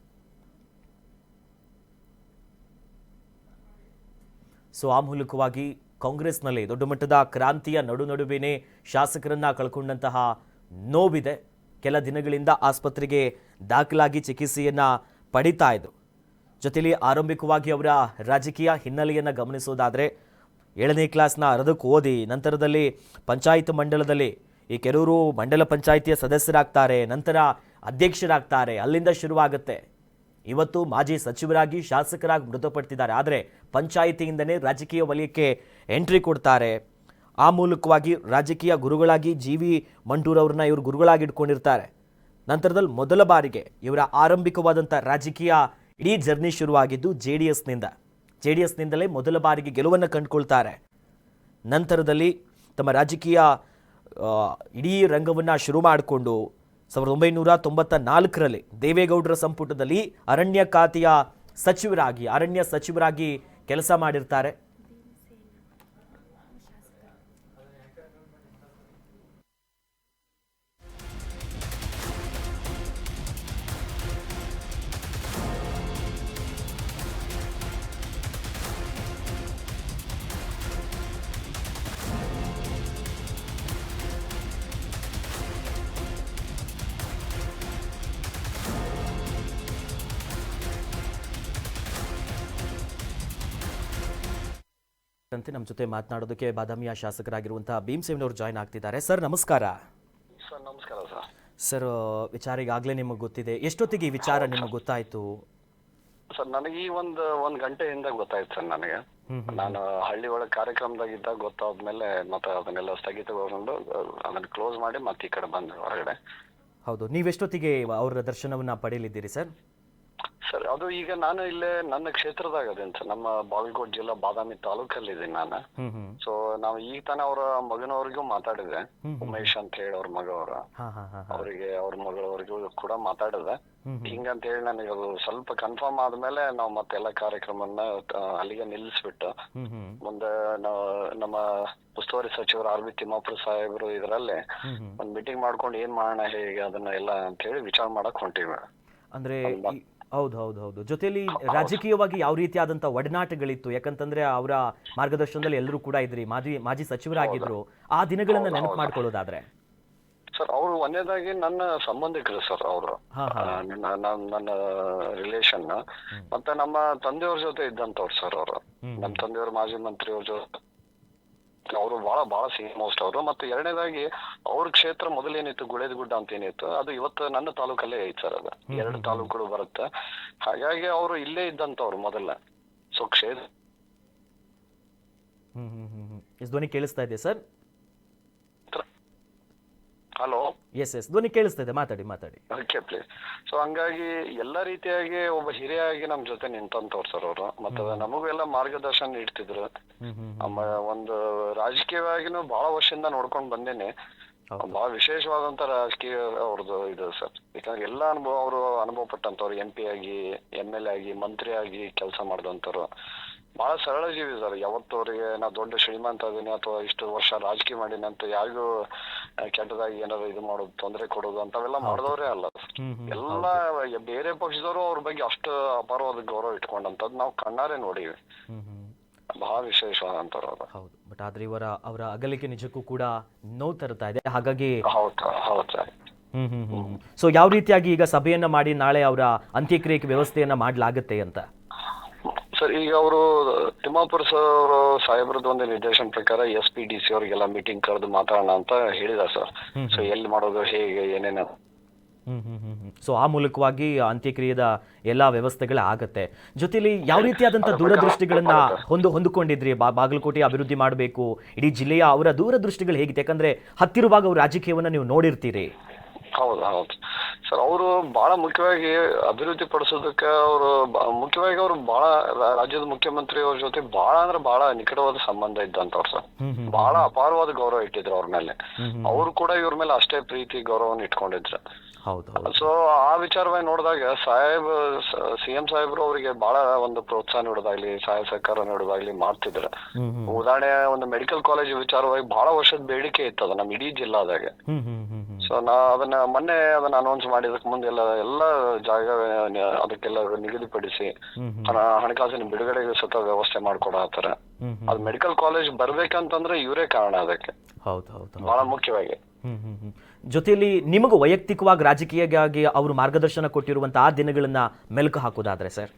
ಸೊ, ಆ ಮೂಲಕವಾಗಿ ಕಾಂಗ್ರೆಸ್ನಲ್ಲಿ ದೊಡ್ಡ ಮಟ್ಟದ ಕ್ರಾಂತಿಯ ನಡು ನಡುವೆನೇ ಶಾಸಕರನ್ನ ಕಳ್ಕೊಂಡಂತಹ ನೋವಿದೆ. ಕೆಲ ದಿನಗಳಿಂದ ಆಸ್ಪತ್ರೆಗೆ ದಾಖಲಾಗಿ ಚಿಕಿತ್ಸೆಯನ್ನು ಪಡಿತಾ ಇದ್ರು. ಜೊತೆಯಲ್ಲಿ ಆರಂಭಿಕವಾಗಿ ಅವರ ರಾಜಕೀಯ ಹಿನ್ನೆಲೆಯನ್ನು ಗಮನಿಸೋದಾದರೆ, ಏಳನೇ ಕ್ಲಾಸ್ನ ಅರದಕ್ಕೆ ಓದಿ ನಂತರದಲ್ಲಿ ಪಂಚಾಯತ್ ಮಂಡಲದಲ್ಲಿ ಈ ಕೆಲವರು ಮಂಡಲ ಪಂಚಾಯಿತಿಯ ಸದಸ್ಯರಾಗ್ತಾರೆ, ನಂತರ ಅಧ್ಯಕ್ಷರಾಗ್ತಾರೆ, ಅಲ್ಲಿಂದ ಶುರುವಾಗುತ್ತೆ. ಇವತ್ತು ಮಾಜಿ ಸಚಿವರಾಗಿ ಶಾಸಕರಾಗಿ ಮೃತಪಡ್ತಿದ್ದಾರೆ. ಆದರೆ ಪಂಚಾಯಿತಿಯಿಂದನೇ ರಾಜಕೀಯ ವಲಯಕ್ಕೆ ಎಂಟ್ರಿ ಕೊಡ್ತಾರೆ. ಆ ಮೂಲಕವಾಗಿ ರಾಜಕೀಯ ಗುರುಗಳಾಗಿ ಜಿ ವಿ ಮಂಟೂರವ್ರನ್ನ ಇವರು ಗುರುಗಳಾಗಿ ಇಟ್ಕೊಂಡಿರ್ತಾರೆ. ನಂತರದಲ್ಲಿ ಮೊದಲ ಬಾರಿಗೆ ಇವರ ಆರಂಭಿಕವಾದಂಥ ರಾಜಕೀಯ ಇಡೀ ಜರ್ನಿ ಶುರುವಾಗಿದ್ದು ಜೆ ಡಿ ಎಸ್ನಿಂದ. ಜೆ ಡಿ ಎಸ್ನಿಂದಲೇ ಮೊದಲ ಬಾರಿಗೆ ಗೆಲುವನ್ನು ಕಂಡುಕೊಳ್ತಾರೆ. ನಂತರದಲ್ಲಿ ತಮ್ಮ ರಾಜಕೀಯ ಇಡೀ ರಂಗವನ್ನು ಶುರು ಮಾಡಿಕೊಂಡು ಸಾವಿರದ ಒಂಬೈನೂರ ತೊಂಬತ್ತ ನಾಲ್ಕರಲ್ಲಿ ದೇವೇಗೌಡರ ಸಂಪುಟದಲ್ಲಿ ಅರಣ್ಯ ಖಾತೆಯ ಸಚಿವರಾಗಿ, ಅರಣ್ಯ ಸಚಿವರಾಗಿ ಕೆಲಸ ಮಾಡಿರ್ತಾರೆ. ಅಂತೆ ನಮ್ಮ ಜೊತೆ ಮಾತನಾಡೋದಕ್ಕೆ ಬಾದಾಮಿಯ ಶಾಸಕರಾಗಿರುವಂತಹ ಭೀಮಸೇನವರು ಜಾಯ್ನ್ ಆಗ್ತಿದ್ದಾರೆ. ಸರ್ ನಮಸ್ಕಾರ. ಸರ್ ನಮಸ್ಕಾರ ಸರ್. ಸರ್ ವಿಚಾರ ಈಗಾಗಲೇ ನಿಮಗೆ ಗೊತ್ತಿದೆ. ಎಷ್ಟೊತ್ತಿಗೆ ಈ ವಿಚಾರ ನಿಮಗೆ ಗೊತ್ತಾಯ್ತು? ಸರ್ ನನಗೆ ಈ ಒಂದು ಒಂದ್ ಗಂಟೆಯಿಂದ ಗೊತ್ತಾಯ್ತು ಸರ್ ನನಗೆ. ನಾನು ಹಳ್ಳಿ ಒಳಗೆ ಕಾರ್ಯಕ್ರಮದಾಗ ಇದ್ದಾಗ ಗೊತ್ತಾದ್ಮೇಲೆ ಮತ್ತೆ ಅದನ್ನೆಲ್ಲ ಸ್ಥಗಿತಗೊಂಡು ಅದನ್ನ ಕ್ಲೋಸ್ ಮಾಡಿ ಮತ್ತೆ ಈ ಕಡೆ ಬಂದೆ ಹೊರಗಡೆ. ಹೌದು. ನೀವೆಷ್ಟೊತ್ತಿಗೆ ಅವರ ದರ್ಶನವನ್ನ ಪಡೆಯಲಿದ್ದೀರಿ ಸರ್? ಸರ್ ಅದು ಈಗ ನಾನು ಇಲ್ಲೇ ನನ್ನ ಕ್ಷೇತ್ರದಾಗ ಅದೇನು ಸರ್ ನಮ್ಮ ಬಾಗಲಕೋಟೆ ಜಿಲ್ಲಾ ಬಾದಾಮಿ ತಾಲೂಕಲ್ಲಿ ಇದ್ದೀನಿ ನಾನು. ಹ್ಮ್ ಹ್ಮ್. ಸೊ ನಾವು ಈಗ ತಾನೇ ಅವರ ಮಗನವ್ರಿಗೂ ಮಾತಾಡಿದೆ ಉಮೇಶ್ ಅಂತ ಹೇಳಿ ಅವ್ರ ಮಗ ಅವರ. ಹಾ ಹಾ ಹಾ ಅವರಿಗೆ ಅವ್ರ ಮಗಳವರಿಗೂ ಕೂಡ ಮಾತಾಡಿದೆ. ಹ್ಮ್ ಹಿಂಗಂತ ಹೇಳಿ ನನಗೆ ಅದು ಸ್ವಲ್ಪ ಕನ್ಫರ್ಮ್ ಆದ್ಮೇಲೆ ನಾವು ಮತ್ತೆಲ್ಲ ಕಾರ್ಯಕ್ರಮನ ಆ, ಅಲ್ಲಿಗೆ ನಿಲ್ಲಿಸ್ಬಿಟ್ಟು ಹ್ಮ್ ಹ್ಮ್. ಮುಂದೆ ನಾವು ನಮ್ಮ ಉಸ್ತುವಾರಿ ಸಚಿವರು ಆರ್ ಬಿ ತಿಮ್ಮಾಪುರ ಸಾಹೇಬರು ಇದರಲ್ಲಿ ಹ್ಮ್ ಹ್ಮ್. ಒಂದ್ ಮೀಟಿಂಗ್ ಮಾಡ್ಕೊಂಡು ಏನ್ ಮಾಡೋಣ ಹೇಗೆ ಅದನ್ನ ಎಲ್ಲ ಅಂತ ಹೇಳಿ ವಿಚಾರ ಮಾಡಕ್ ಹೊಂಟಿವಿ. ಅಂದ್ರೆ ಈ- ಹೌದು ಹೌದು ಹೌದು. ಜೊತೆಲಿ ರಾಜಕೀಯವಾಗಿ ಯಾವ ರೀತಿಯಾದಂಥ ಒಡನಾಟಗಳಿತ್ತು ಯಾಕಂತಂದ್ರೆ ಅವರ ಮಾರ್ಗದರ್ಶನದಲ್ಲಿ ಎಲ್ಲರೂ ಕೂಡ ಇದ್ರಿ ಮಾಜಿ ಮಾಜಿ ಸಚಿವರಾಗಿದ್ರು ಆ ದಿನಗಳನ್ನ ನೆನಪು ಮಾಡ್ಕೊಳ್ಳೋದಾದ್ರೆ. ಸರ್ ಅವರು ಒಂದೇದಾಗಿ ನನ್ನ ಸಂಬಂಧಿಕರು ಸರ್ ಅವರು. ನನ್ನ ರಿಲೇಷನ್ ಮತ್ತೆ ನಮ್ಮ ತಂದೆಯವ್ರ ಜೊತೆ ಇದ್ದಂತವ್ರು ಸರ್ ಅವರು. ನಮ್ಮ ತಂದೆಯವ್ರ ಮಾಜಿ ಮಂತ್ರಿಯವ್ರ ಜೊತೆ ಅವರು ಬಹಳ ಬಹಳ ಸೀನಿಯರ್ ಮೋಸ್ಟ್ ಅವರು. ಮತ್ತೆ ಎರಡನೇದಾಗಿ ಅವ್ರ ಕ್ಷೇತ್ರ ಮೊದಲೇನಿತ್ತು ಗುಳೇದ್ ಗುಡ್ಡ ಅಂತ ಏನಿತ್ತು ಅದು ಇವತ್ತು ನನ್ನ ತಾಲೂಕಲ್ಲೇ ಐತೆ ಸರ್ ಅದು. ಎರಡು ತಾಲೂಕುಗಳು ಬರುತ್ತೆ. ಹಾಗಾಗಿ ಅವರು ಇಲ್ಲೇ ಇದ್ದಂತವ್ರು ಮೊದಲ ಸೊ ಕ್ಷೇತ್ರ ಹ್ಮ್ ಹ್ಮ್ ಹ್ಮ್ ಹ್ಮ್. ಎಸ್ ಧ್ವನಿ ಕೇಳಿಸ್ತಾ ಇದೆ ಸರ್. ಹಲೋ ಎಸ್ ಎಸ್ ಧ್ವನಿ ಕೇಳಿಸ್ತಾ ಇದೆ ಮಾತಾಡಿ ಮಾತಾಡಿ. ಓಕೆ ಪ್ಲೀಸ್ ಸೊ ಹಂಗಾಗಿ ಎಲ್ಲ ರೀತಿಯಾಗಿ ಒಬ್ಬ ಹಿರಿಯಾಗಿ ನಮ್ ಜೊತೆ ನಿಂತಂತವ್ರು ಸರ್ ಅವರು. ಮತ್ತೆ ನಮಗೂ ಎಲ್ಲ ಮಾರ್ಗದರ್ಶನ ನೀಡ್ತಿದ್ರು. ಹ್ಮ್ ಒಂದು ರಾಜಕೀಯವಾಗಿನೂ ಬಹಳ ವರ್ಷದಿಂದ ನೋಡ್ಕೊಂಡ್ ಬಂದೇನೆ. ಬಹಳ ವಿಶೇಷವಾದಂತ ರಾಜಕೀಯ ಅವ್ರದ್ದು ಇದು ಸರ್ ಯಾಕಂದ್ರೆ ಎಲ್ಲ ಅನುಭವ ಅವರು ಅನುಭವ ಪಟ್ಟಂತವ್ರು ಎಂ ಪಿ ಆಗಿ ಎಂ ಎಲ್ ಎ ಆಗಿ ಮಂತ್ರಿ ಆಗಿ ಕೆಲಸ ಮಾಡಿದಂತವ್ರು. ಬಹಳ ಸರಳ ಜೀವಿ ಸರ್. ಯಾವತ್ತು ಅವರಿಗೆ ನಾ ದೊಡ್ಡ ಶ್ರೀಮಂತ ಇದೀನಿ ಅಥವಾ ಇಷ್ಟು ವರ್ಷ ರಾಜಕೀಯ ಮಾಡೀನಿ ಅಂತ ಯಾರಿಗೂ ಕೆಟ್ಟದಾಗಿ ಏನಾದ್ರು ಇದು ಮಾಡೋದು ತೊಂದರೆ ಕೊಡೋದು ಅಂತವೆಲ್ಲ ಮಾಡಿದವರೇ ಅಲ್ಲ ಎಲ್ಲ ಬೇರೆ ಪಕ್ಷದವರು ಅವ್ರ ಬಗ್ಗೆ ಅಷ್ಟು ಅಪಾರವಾದ ಗೌರವ ಇಟ್ಕೊಂಡಂತದ್ದು ನಾವು ಕಣ್ಣಾರೆ ನೋಡಿವಿ. ಬಹಳ ವಿಶೇಷವಾದಂತವ್ರು ಅವರು. ಹೌದು. ಬಟ್ ಆದ್ರೆ ಇವರ ಅವರ ಅಗಲಿಕೆ ನಿಜಕ್ಕೂ ಕೂಡ ನೋವು ತರುತ್ತಾ ಇದೆ. ಹಾಗಾಗಿ ಹೌದು ಹೌದು ಸರ್. ಹ್ಮ್ ಹ್ಮ್ ಹ್ಮ್ ಸೊ ಯಾವ ರೀತಿಯಾಗಿ ಈಗ ಸಭೆಯನ್ನ ಮಾಡಿ ನಾಳೆ ಅವರ ಅಂತ್ಯಕ್ರಿಯೆಗೆ ವ್ಯವಸ್ಥೆಯನ್ನ ಮಾಡಲಾಗುತ್ತೆ ಅಂತ? ಸರ್ ಈಗ ಅವರು ತಿಮ್ಮಾಪುರ ಸರ್ ಅವರು ಸಾಹೇಬ್ರದ್ದು ಒಂದು ನಿರ್ದೇಶನ ಪ್ರಕಾರ ಎಸ್ ಪಿ ಡಿ ಸಿ ಅವರಿಗೆಲ್ಲ ಮೀಟಿಂಗ್ ಕರೆದು ಮಾತಾಡೋಣ ಅಂತ ಹೇಳಿದ ಸರ್. ಸೊ ಎಲ್ಲಿ ಮಾಡೋದು ಹೇಗೆ ಏನೇನು? ಹ್ಮ್ ಹ್ಮ್ ಹ್ಮ್ ಹ್ಮ್. ಸೊ ಆ ಮೂಲಕವಾಗಿ ಅಂತ್ಯಕ್ರಿಯೆದ ಎಲ್ಲಾ ವ್ಯವಸ್ಥೆಗಳು ಆಗತ್ತೆ. ಜೊತೆಲಿ ಯಾವ ರೀತಿಯಾದಂಥ ದೂರದೃಷ್ಟಿಗಳನ್ನ ಹೊಂದು ಹೊಂದಿಕೊಂಡಿದ್ರಿ? ಬಾ ಬಾಗಲಕೋಟೆ ಅಭಿವೃದ್ಧಿ ಮಾಡಬೇಕು ಇಡೀ ಜಿಲ್ಲೆಯ ಅವರ ದೂರದೃಷ್ಟಿಗಳು ಹೇಗಿದೆ ಯಾಕಂದ್ರೆ ಹತ್ತಿರುವಾಗ ಅವ್ರ ರಾಜಕೀಯವನ್ನ ನೀವು ನೋಡಿರ್ತೀರಿ. ಹೌದು ಹೌದು. ಸರ್ ಅವರು ಬಹಳ ಮುಖ್ಯವಾಗಿ ಅಭಿವೃದ್ಧಿ ಪಡಿಸೋದಕ್ಕೆ ಅವರು ಮುಖ್ಯವಾಗಿ ಅವರು ಬಹಳ ರಾಜ್ಯದ ಮುಖ್ಯಮಂತ್ರಿ ಅವ್ರ ಜೊತೆ ಬಹಳ ಅಂದ್ರೆ ಬಹಳ ನಿಕಟವಾದ ಸಂಬಂಧ ಇದ್ದಂತವ್ರು ಸರ್. ಬಹಳ ಅಪಾರವಾದ ಗೌರವ ಇಟ್ಟಿದ್ರು ಅವ್ರ ಮೇಲೆ. ಅವರು ಕೂಡ ಇವ್ರ ಮೇಲೆ ಅಷ್ಟೇ ಪ್ರೀತಿ ಗೌರವವನ್ನು ಇಟ್ಕೊಂಡಿದ್ರು. ಹೌದು ಹೌದು. ಸೊ ಆ ವಿಚಾರವಾಗಿ ನೋಡಿದಾಗ ಸಾಹೇಬ್ ಸಿ ಎಂ ಸಾಹೇಬ್ರು ಅವರಿಗೆ ಬಹಳ ಒಂದು ಪ್ರೋತ್ಸಾಹ ನೀಡೋದಾಗ್ಲಿ ಸಹಾಯ ಸಹಕಾರ ನೀಡೋದಾಗ್ಲಿ ಮಾಡ್ತಿದ್ರೆ. ಹ್ಮ್ ಹ್ಮ್. ಉದಾಹರಣೆ ಒಂದು ಮೆಡಿಕಲ್ ಕಾಲೇಜ್ ವಿಚಾರವಾಗಿ ಬಹಳ ವರ್ಷದ ಬೇಡಿಕೆ ಇತ್ತು ಅದು ನಮ್ಮ ಇಡೀ ಜಿಲ್ಲಾದಾಗ. ಹ್ಮ್ ಹ್ಮ್ ಹ್ಮ್ ಹ್ಮ್. ಸೊ ನಾ ಅದನ್ನ ಮೊನ್ನೆ ಅದನ್ನ ಅನೌನ್ಸ್ ಮಾಡಿದಕ್ಕೆ ಮುಂದೆ ಎಲ್ಲ ಎಲ್ಲ ಜಾಗ ಅದಕ್ಕೆಲ್ಲ ನಿಗದಿಪಡಿಸಿ ಹ್ಮ್ ಹ್ಮ್. ಹಣ ಹಣಕಾಸಿನ ಬಿಡುಗಡೆಗೆ ಸತ ವ್ಯವಸ್ಥೆ ಮಾಡ್ಕೊಡತ್ತಾರ ಅದು ಮೆಡಿಕಲ್ ಕಾಲೇಜ್ ಬರ್ಬೇಕಂತಂದ್ರೆ ಇವರೇ ಕಾರಣ ಅದಕ್ಕೆ. ಹೌದು ಹೌದು ಬಹಳ ಮುಖ್ಯವಾಗಿ. ಹ್ಮ್ ಹ್ಮ್ ಹ್ಮ್. ಜೊತೆಲಿ ನಿಮಗೂ ವೈಯಕ್ತಿಕವಾಗಿ ರಾಜಕೀಯವಾಗಿ ಅವರು ಮಾರ್ಗದರ್ಶನ ಕೊಟ್ಟಿರುವಂತಹ ಆ ದಿನಗಳನ್ನ ಮೆಲುಕು ಹಾಕೋದಾದ್ರೆ ಸರ್?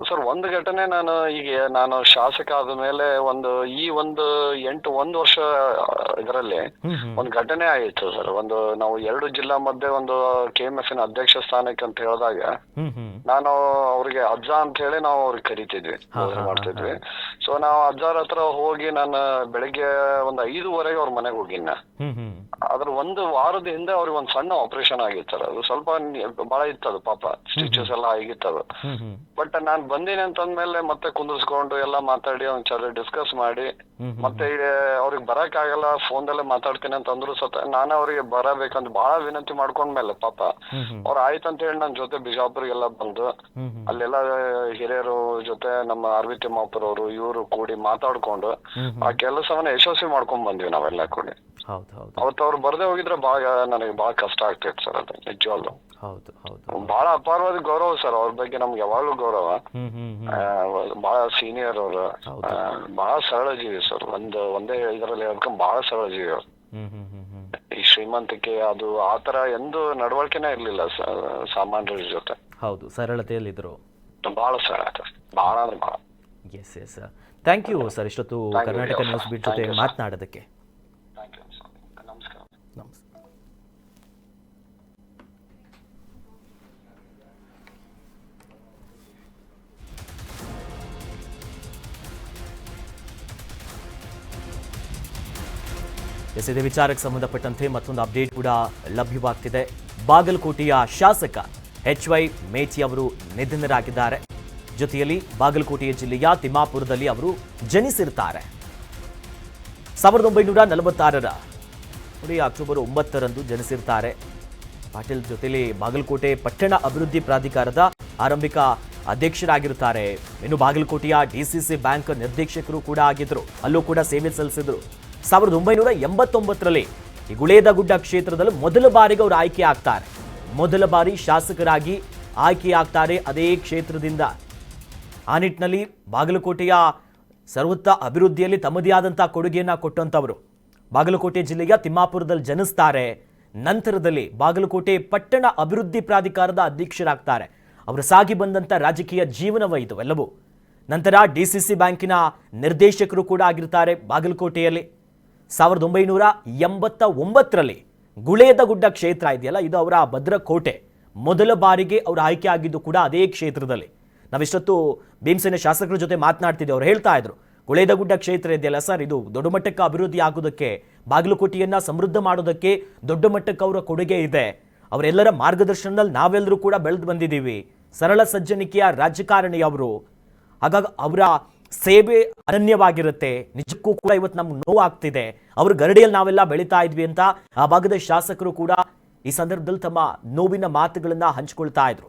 ಸರ್ ಒಂದು ಘಟನೆ ನಾನು ಈಗ ನಾನು ಶಾಸಕ ಆದ ಮೇಲೆ ಒಂದು ಈ ಒಂದು ಎಂಟು ಒಂದು ವರ್ಷ ಇದರಲ್ಲಿ ಒಂದು ಘಟನೆ ಆಯಿತು ಸರ್. ಒಂದು ನಾವು ಎರಡು ಜಿಲ್ಲಾ ಮಧ್ಯೆ ಒಂದು ಕೆ ಎಂ ಎಫ್ ಅಧ್ಯಕ್ಷ ಸ್ಥಾನಕ್ಕೆ ಅಂತ ಹೇಳಿದಾಗ ನಾನು ಅವ್ರಿಗೆ ಅಜ್ಜ ಅಂತ ಹೇಳಿ ನಾವು ಅವ್ರಿಗೆ ಕರಿತಿದ್ವಿ ಮಾಡ್ತಿದ್ವಿ. ಸೊ ನಾವು ಅಜ್ಜಾರ ಹತ್ರ ಹೋಗಿ ನಾನು ಬೆಳಿಗ್ಗೆ ಒಂದು ಐದುವರೆಗೆ ಅವ್ರ ಮನೆಗೆ ಹೋಗಿನ ಅದ್ರ ಒಂದು ವಾರದ ಹಿಂದೆ ಅವ್ರಿಗೆ ಒಂದು ಸಣ್ಣ ಆಪರೇಷನ್ ಆಗಿತ್ತು ಸರ್. ಅದು ಸ್ವಲ್ಪ ಬಹಳ ಇತ್ತದು ಪಾಪ. ಸ್ಟಿಚಸ್ ಎಲ್ಲ ಆಗಿತ್ತದು. ಬಟ್ ನಾನ್ ಬಂದೀನಿ ಅಂತಂದ್ಮೇಲೆ ಮತ್ತೆ ಕುಂದಿರ್ಸ್ಕೊಂಡು ಎಲ್ಲ ಮಾತಾಡಿ ಒಂದ್ಸಲ ಡಿಸ್ಕಸ್ ಮಾಡಿ ಮತ್ತೆ ಅವ್ರಿಗೆ ಬರಕ್ ಆಗಲ್ಲ ಫೋನ್ದಲ್ಲೇ ಮಾತಾಡ್ತೀನಿ ಅಂತ ಅಂದ್ರು ಸತ ನಾನು ಅವ್ರಿಗೆ ಬರಬೇಕಂತ ಬಹಳ ವಿನಂತಿ ಮಾಡ್ಕೊಂಡ್ಮೇಲೆ ಪಾಪ. ಅವ್ರ ಆಯ್ತಂತ ಹೇಳಿ ನನ್ ಜೊತೆ ಬಿಜಾಪುರಿಗೆಲ್ಲ ಬಂದು ಅಲ್ಲೆಲ್ಲ ಹಿರಿಯರು ಜೊತೆ ನಮ್ಮ ಅರವಿ ತಿಮ್ಮಾಪುರ್ ಅವರು ಇವರು ಕೂಡಿ ಮಾತಾಡ್ಕೊಂಡು ಆ ಕೆಲಸವನ್ನ ಯಶಸ್ವಿ ಮಾಡ್ಕೊಂಡ್ ಬಂದ್ವಿ ನಾವೆಲ್ಲ ಕೂಡಿ. ಅವತ್ತು ಅವ್ರು ಬರದೇ ಹೋಗಿದ್ರೆ ಬಹಳ ನನಗೆ ಬಹಳ ಕಷ್ಟ ಆಗ್ತಿತ್ತು ಸರ್ ಅದು ನಿಜವಾಗ್ಲು. ಹೌದು ಹೌದು ಬಹಳ ಅಪಾರವಾದ ಗೌರವ ಸರ್ ಅವ್ರ ಬಗ್ಗೆ ನಮ್ಗೆ ಯಾವಾಗ್ಲೂ ಗೌರವ. ಹ್ಮ್ ಹ್ಮ್ ಹ್ಮ್. ಆ, ಬಹಳ ಸೀನಿಯರ್ ಅವರು. ಹೌದು. ಬಹಳ ಸರಳ ಜೀವಿ ಸರ್. ಒಂದು ಒಂದೇ ಇದರಲ್ಲಿ ಹೇಳ್ಕೊಂಡ್ ಬಹಳ ಸರಳ ಜೀವಿ ಅವ್ರು. ಹ್ಮ್ ಹ್ಮ್ ಹ್ಮ್ ಹ್ಮ್. ಈ ಶ್ರೀಮಂತಿಕೆ ಅದು ಆತರ ಎಂದು ನಡವಳಿಕೆನೇ ಇರ್ಲಿಲ್ಲ ಸಾಮಾನ್ಯರ ಜೊತೆ. ಹೌದು ಸರಳತೆಯಲ್ಲಿದ್ರು. ಬಹಳ ಸರಳ ಬಹಳ ಅಂದ್ರೆ ಬಹಳ yes yes thank you sir ಇಷ್ಟೊತ್ತು ಕರ್ನಾಟಕ ನ್ಯೂಸ್ ಬಿಟ್ ಜೊತೆ ಮಾತನಾಡೋದಕ್ಕೆ. ಎಸ್ ವಿಚಾರಕ್ಕೆ ಸಂಬಂಧಪಟ್ಟಂತೆ ಮತ್ತೊಂದು ಅಪ್ಡೇಟ್ ಕೂಡ ಲಭ್ಯವಾಗ್ತಿದೆ. ಬಾಗಲಕೋಟೆಯ ಶಾಸಕ ಎಚ್ ವೈ ಮೇಚಿ ಅವರು ನಿಧನರಾಗಿದ್ದಾರೆ. ಜೊತೆಯಲ್ಲಿ ಬಾಗಲಕೋಟೆಯ ಜಿಲ್ಲೆಯ ತಿಮ್ಮಾಪುರದಲ್ಲಿ ಅವರು ಜನಿಸಿರ್ತಾರೆ. ಸಾವಿರದ ಒಂಬೈನೂರ ನಲವತ್ತಾರರ ನೋಡಿ ಅಕ್ಟೋಬರ್ ಒಂಬತ್ತರಂದು ಜನಿಸಿರ್ತಾರೆ. ಪಾಟೀಲ್ ಜೊತೆಯಲ್ಲಿ ಬಾಗಲಕೋಟೆ ಪಟ್ಟಣ ಅಭಿವೃದ್ಧಿ ಪ್ರಾಧಿಕಾರದ ಆರಂಭಿಕ ಅಧ್ಯಕ್ಷರಾಗಿರುತ್ತಾರೆ. ಇನ್ನು ಬಾಗಲಕೋಟೆಯ ಡಿಸಿಸಿ ಬ್ಯಾಂಕ್ ನಿರ್ದೇಶಕರು ಕೂಡ ಆಗಿದ್ರು ಅಲ್ಲೂ ಕೂಡ ಸೇವೆ ಸಲ್ಲಿಸಿದ್ರು. ಸಾವಿರದ ಒಂಬೈನೂರ ಎಂಬತ್ತೊಂಬತ್ತರಲ್ಲಿ ಈ ಗುಳೇದಗುಡ್ಡ ಕ್ಷೇತ್ರದಲ್ಲಿ ಮೊದಲ ಬಾರಿಗೆ ಅವರು ಆಯ್ಕೆ ಆಗ್ತಾರೆ ಮೊದಲ ಬಾರಿ ಶಾಸಕರಾಗಿ ಆಯ್ಕೆ ಆಗ್ತಾರೆ ಅದೇ ಕ್ಷೇತ್ರದಿಂದ. ಆ ನಿಟ್ಟಿನಲ್ಲಿ ಬಾಗಲಕೋಟೆಯ ಸರ್ವತ್ತ ಅಭಿವೃದ್ಧಿಯಲ್ಲಿ ತಮ್ಮದೇ ಆದಂಥ ಕೊಡುಗೆಯನ್ನು ಕೊಟ್ಟಂಥವರು ಬಾಗಲಕೋಟೆ ಜಿಲ್ಲೆಯ ತಿಮ್ಮಾಪುರದಲ್ಲಿ ಜನಿಸ್ತಾರೆ. ನಂತರದಲ್ಲಿ ಬಾಗಲಕೋಟೆ ಪಟ್ಟಣ ಅಭಿವೃದ್ಧಿ ಪ್ರಾಧಿಕಾರದ ಅಧ್ಯಕ್ಷರಾಗ್ತಾರೆ. ಅವರು ಸಾಗಿ ಬಂದಂಥ ರಾಜಕೀಯ ಜೀವನವ ಇದು ಎಲ್ಲವೂ. ನಂತರ ಡಿ ಸಿ ಸಿ ಬ್ಯಾಂಕಿನ ನಿರ್ದೇಶಕರು ಕೂಡ ಆಗಿರ್ತಾರೆ ಬಾಗಲಕೋಟೆಯಲ್ಲಿ. ಸಾವಿರದ ಒಂಬೈನೂರ ಎಂಬತ್ತ ಒಂಬತ್ತರಲ್ಲಿ ಗುಳೇದಗುಡ್ಡ ಕ್ಷೇತ್ರ ಇದೆಯಲ್ಲ, ಇದು ಅವರ ಭದ್ರಕೋಟೆ. ಮೊದಲ ಬಾರಿಗೆ ಅವರು ಆಯ್ಕೆ ಆಗಿದ್ದು ಕೂಡ ಅದೇ ಕ್ಷೇತ್ರದಲ್ಲಿ. ನಾವಿಷ್ಟೊತ್ತು ಭೀಮಸೇನೆ ಶಾಸಕರ ಜೊತೆ ಮಾತನಾಡ್ತಿದ್ದೆ ಅವ್ರು ಹೇಳ್ತಾ ಇದ್ರು ಗುಳೇದಗುಡ್ಡ ಕ್ಷೇತ್ರ ಇದೆಯಲ್ಲ ಸರ್, ಇದು ದೊಡ್ಡ ಮಟ್ಟಕ್ಕೆ ಅಭಿವೃದ್ಧಿ ಆಗೋದಕ್ಕೆ, ಬಾಗಲಕೋಟೆಯನ್ನು ಸಮೃದ್ಧ ಮಾಡೋದಕ್ಕೆ ದೊಡ್ಡ ಮಟ್ಟಕ್ಕೆ ಅವರ ಕೊಡುಗೆ ಇದೆ. ಅವರೆಲ್ಲರ ಮಾರ್ಗದರ್ಶನದಲ್ಲಿ ನಾವೆಲ್ಲರೂ ಕೂಡ ಬೆಳೆದು ಬಂದಿದ್ದೀವಿ. ಸರಳ ಸಜ್ಜನಿಕೆಯ ರಾಜಕಾರಣಿ ಅವರು. ಹಾಗಾಗಿ ಅವರ ಸೇವೆ ಅನನ್ಯವಾಗಿರುತ್ತೆ. ನಿಜಕ್ಕೂ ಕೂಡ ಇವತ್ತು ನಮ್ಗೆ ನೋವಾಗ್ತಿದೆ. ಅವ್ರ ಗರಡಿಯಲ್ಲಿ ನಾವೆಲ್ಲ ಬೆಳೀತಾ ಇದ್ವಿ ಅಂತ ಆ ಭಾಗದ ಶಾಸಕರು ಕೂಡ ಈ ಸಂದರ್ಭದಲ್ಲಿ ತಮ್ಮ ನೋವಿನ ಮಾತುಗಳನ್ನ ಹಂಚಿಕೊಳ್ತಾ ಇದ್ರು.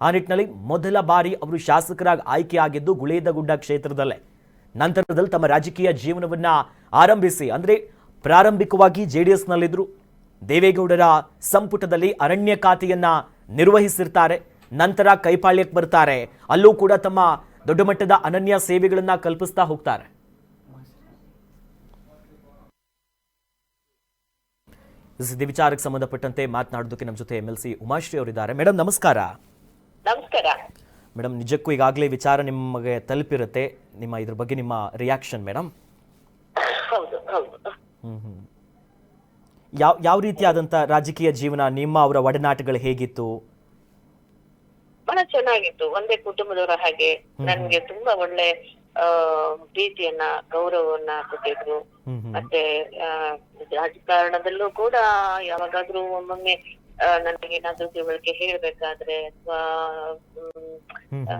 ಆ ನಿಟ್ಟಿನಲ್ಲಿ ಮೊದಲ ಬಾರಿ ಅವರು ಶಾಸಕರಾಗಿ ಆಯ್ಕೆಯಾಗಿದ್ದು ಗುಳೇದಗುಡ್ಡ ಕ್ಷೇತ್ರದಲ್ಲೇ. ನಂತರದಲ್ಲಿ ತಮ್ಮ ರಾಜಕೀಯ ಜೀವನವನ್ನ ಆರಂಭಿಸಿ, ಅಂದ್ರೆ ಪ್ರಾರಂಭಿಕವಾಗಿ ಜೆ ಡಿ ಎಸ್ನಲ್ಲಿದ್ದರು ದೇವೇಗೌಡರ ಸಂಪುಟದಲ್ಲಿ ಅರಣ್ಯ ಖಾತೆಯನ್ನ ನಿರ್ವಹಿಸಿರ್ತಾರೆ. ನಂತರ ಕೈಪಾಳ್ಯಕ್ಕೆ ಬರ್ತಾರೆ. ಅಲ್ಲೂ ಕೂಡ ತಮ್ಮ ದೊಡ್ಡ ಮಟ್ಟದ ಅನನ್ಯ ಸೇವೆಗಳನ್ನ ಕಲ್ಪಿಸ್ತಾ ಹೋಗ್ತಾರೆ. ಇದೇ ವಿಚಾರಕ್ಕೆ ಸಂಬಂಧಪಟ್ಟಂತೆ ಮಾತನಾಡೋದಕ್ಕೆ ನಮ್ಮ ಜೊತೆ ಎಂ ಎಲ್ ಸಿ ಉಮಾಶ್ರೀ ಅವರಿದ್ದಾರೆ. ಮೇಡಮ್ ನಮಸ್ಕಾರ. ನಮಸ್ಕಾರ. ಮೇಡಮ್ ನಿಜಕ್ಕೂ ಈಗಾಗಲೇ ವಿಚಾರ ನಿಮಗೆ ತಲುಪಿರುತ್ತೆ. ನಿಮ್ಮ ಇದ್ರ ಬಗ್ಗೆ ನಿಮ್ಮ ರಿಯಾಕ್ಷನ್ ಮೇಡಮ್ ಯಾವ ಯಾವ ರೀತಿಯಾದಂಥ ರಾಜಕೀಯ ಜೀವನ ನಿಮ್ಮ ಅವರ ಒಡನಾಟಗಳು ಹೇಗಿತ್ತು? ಬಹಳ ಚೆನ್ನಾಗಿತ್ತು. ಒಂದೇ ಕುಟುಂಬದವರ ಹಾಗೆ ನನ್ಗೆ ತುಂಬಾ ಒಳ್ಳೆ ಆ ಪ್ರೀತಿಯನ್ನ ಗೌರವವನ್ನ ಕೊಟ್ಟಿದ್ರು. ಮತ್ತೆ ಆ ರಾಜಕಾರಣದಲ್ಲೂ ಕೂಡ ಯಾವಾಗಾದ್ರೂ ಒಮ್ಮೊಮ್ಮೆ ಆ, ನನಗೆ ಏನಾದ್ರೂ ತಿಳುವಳಿಕೆ ಹೇಳ್ಬೇಕಾದ್ರೆ ಅಥವಾ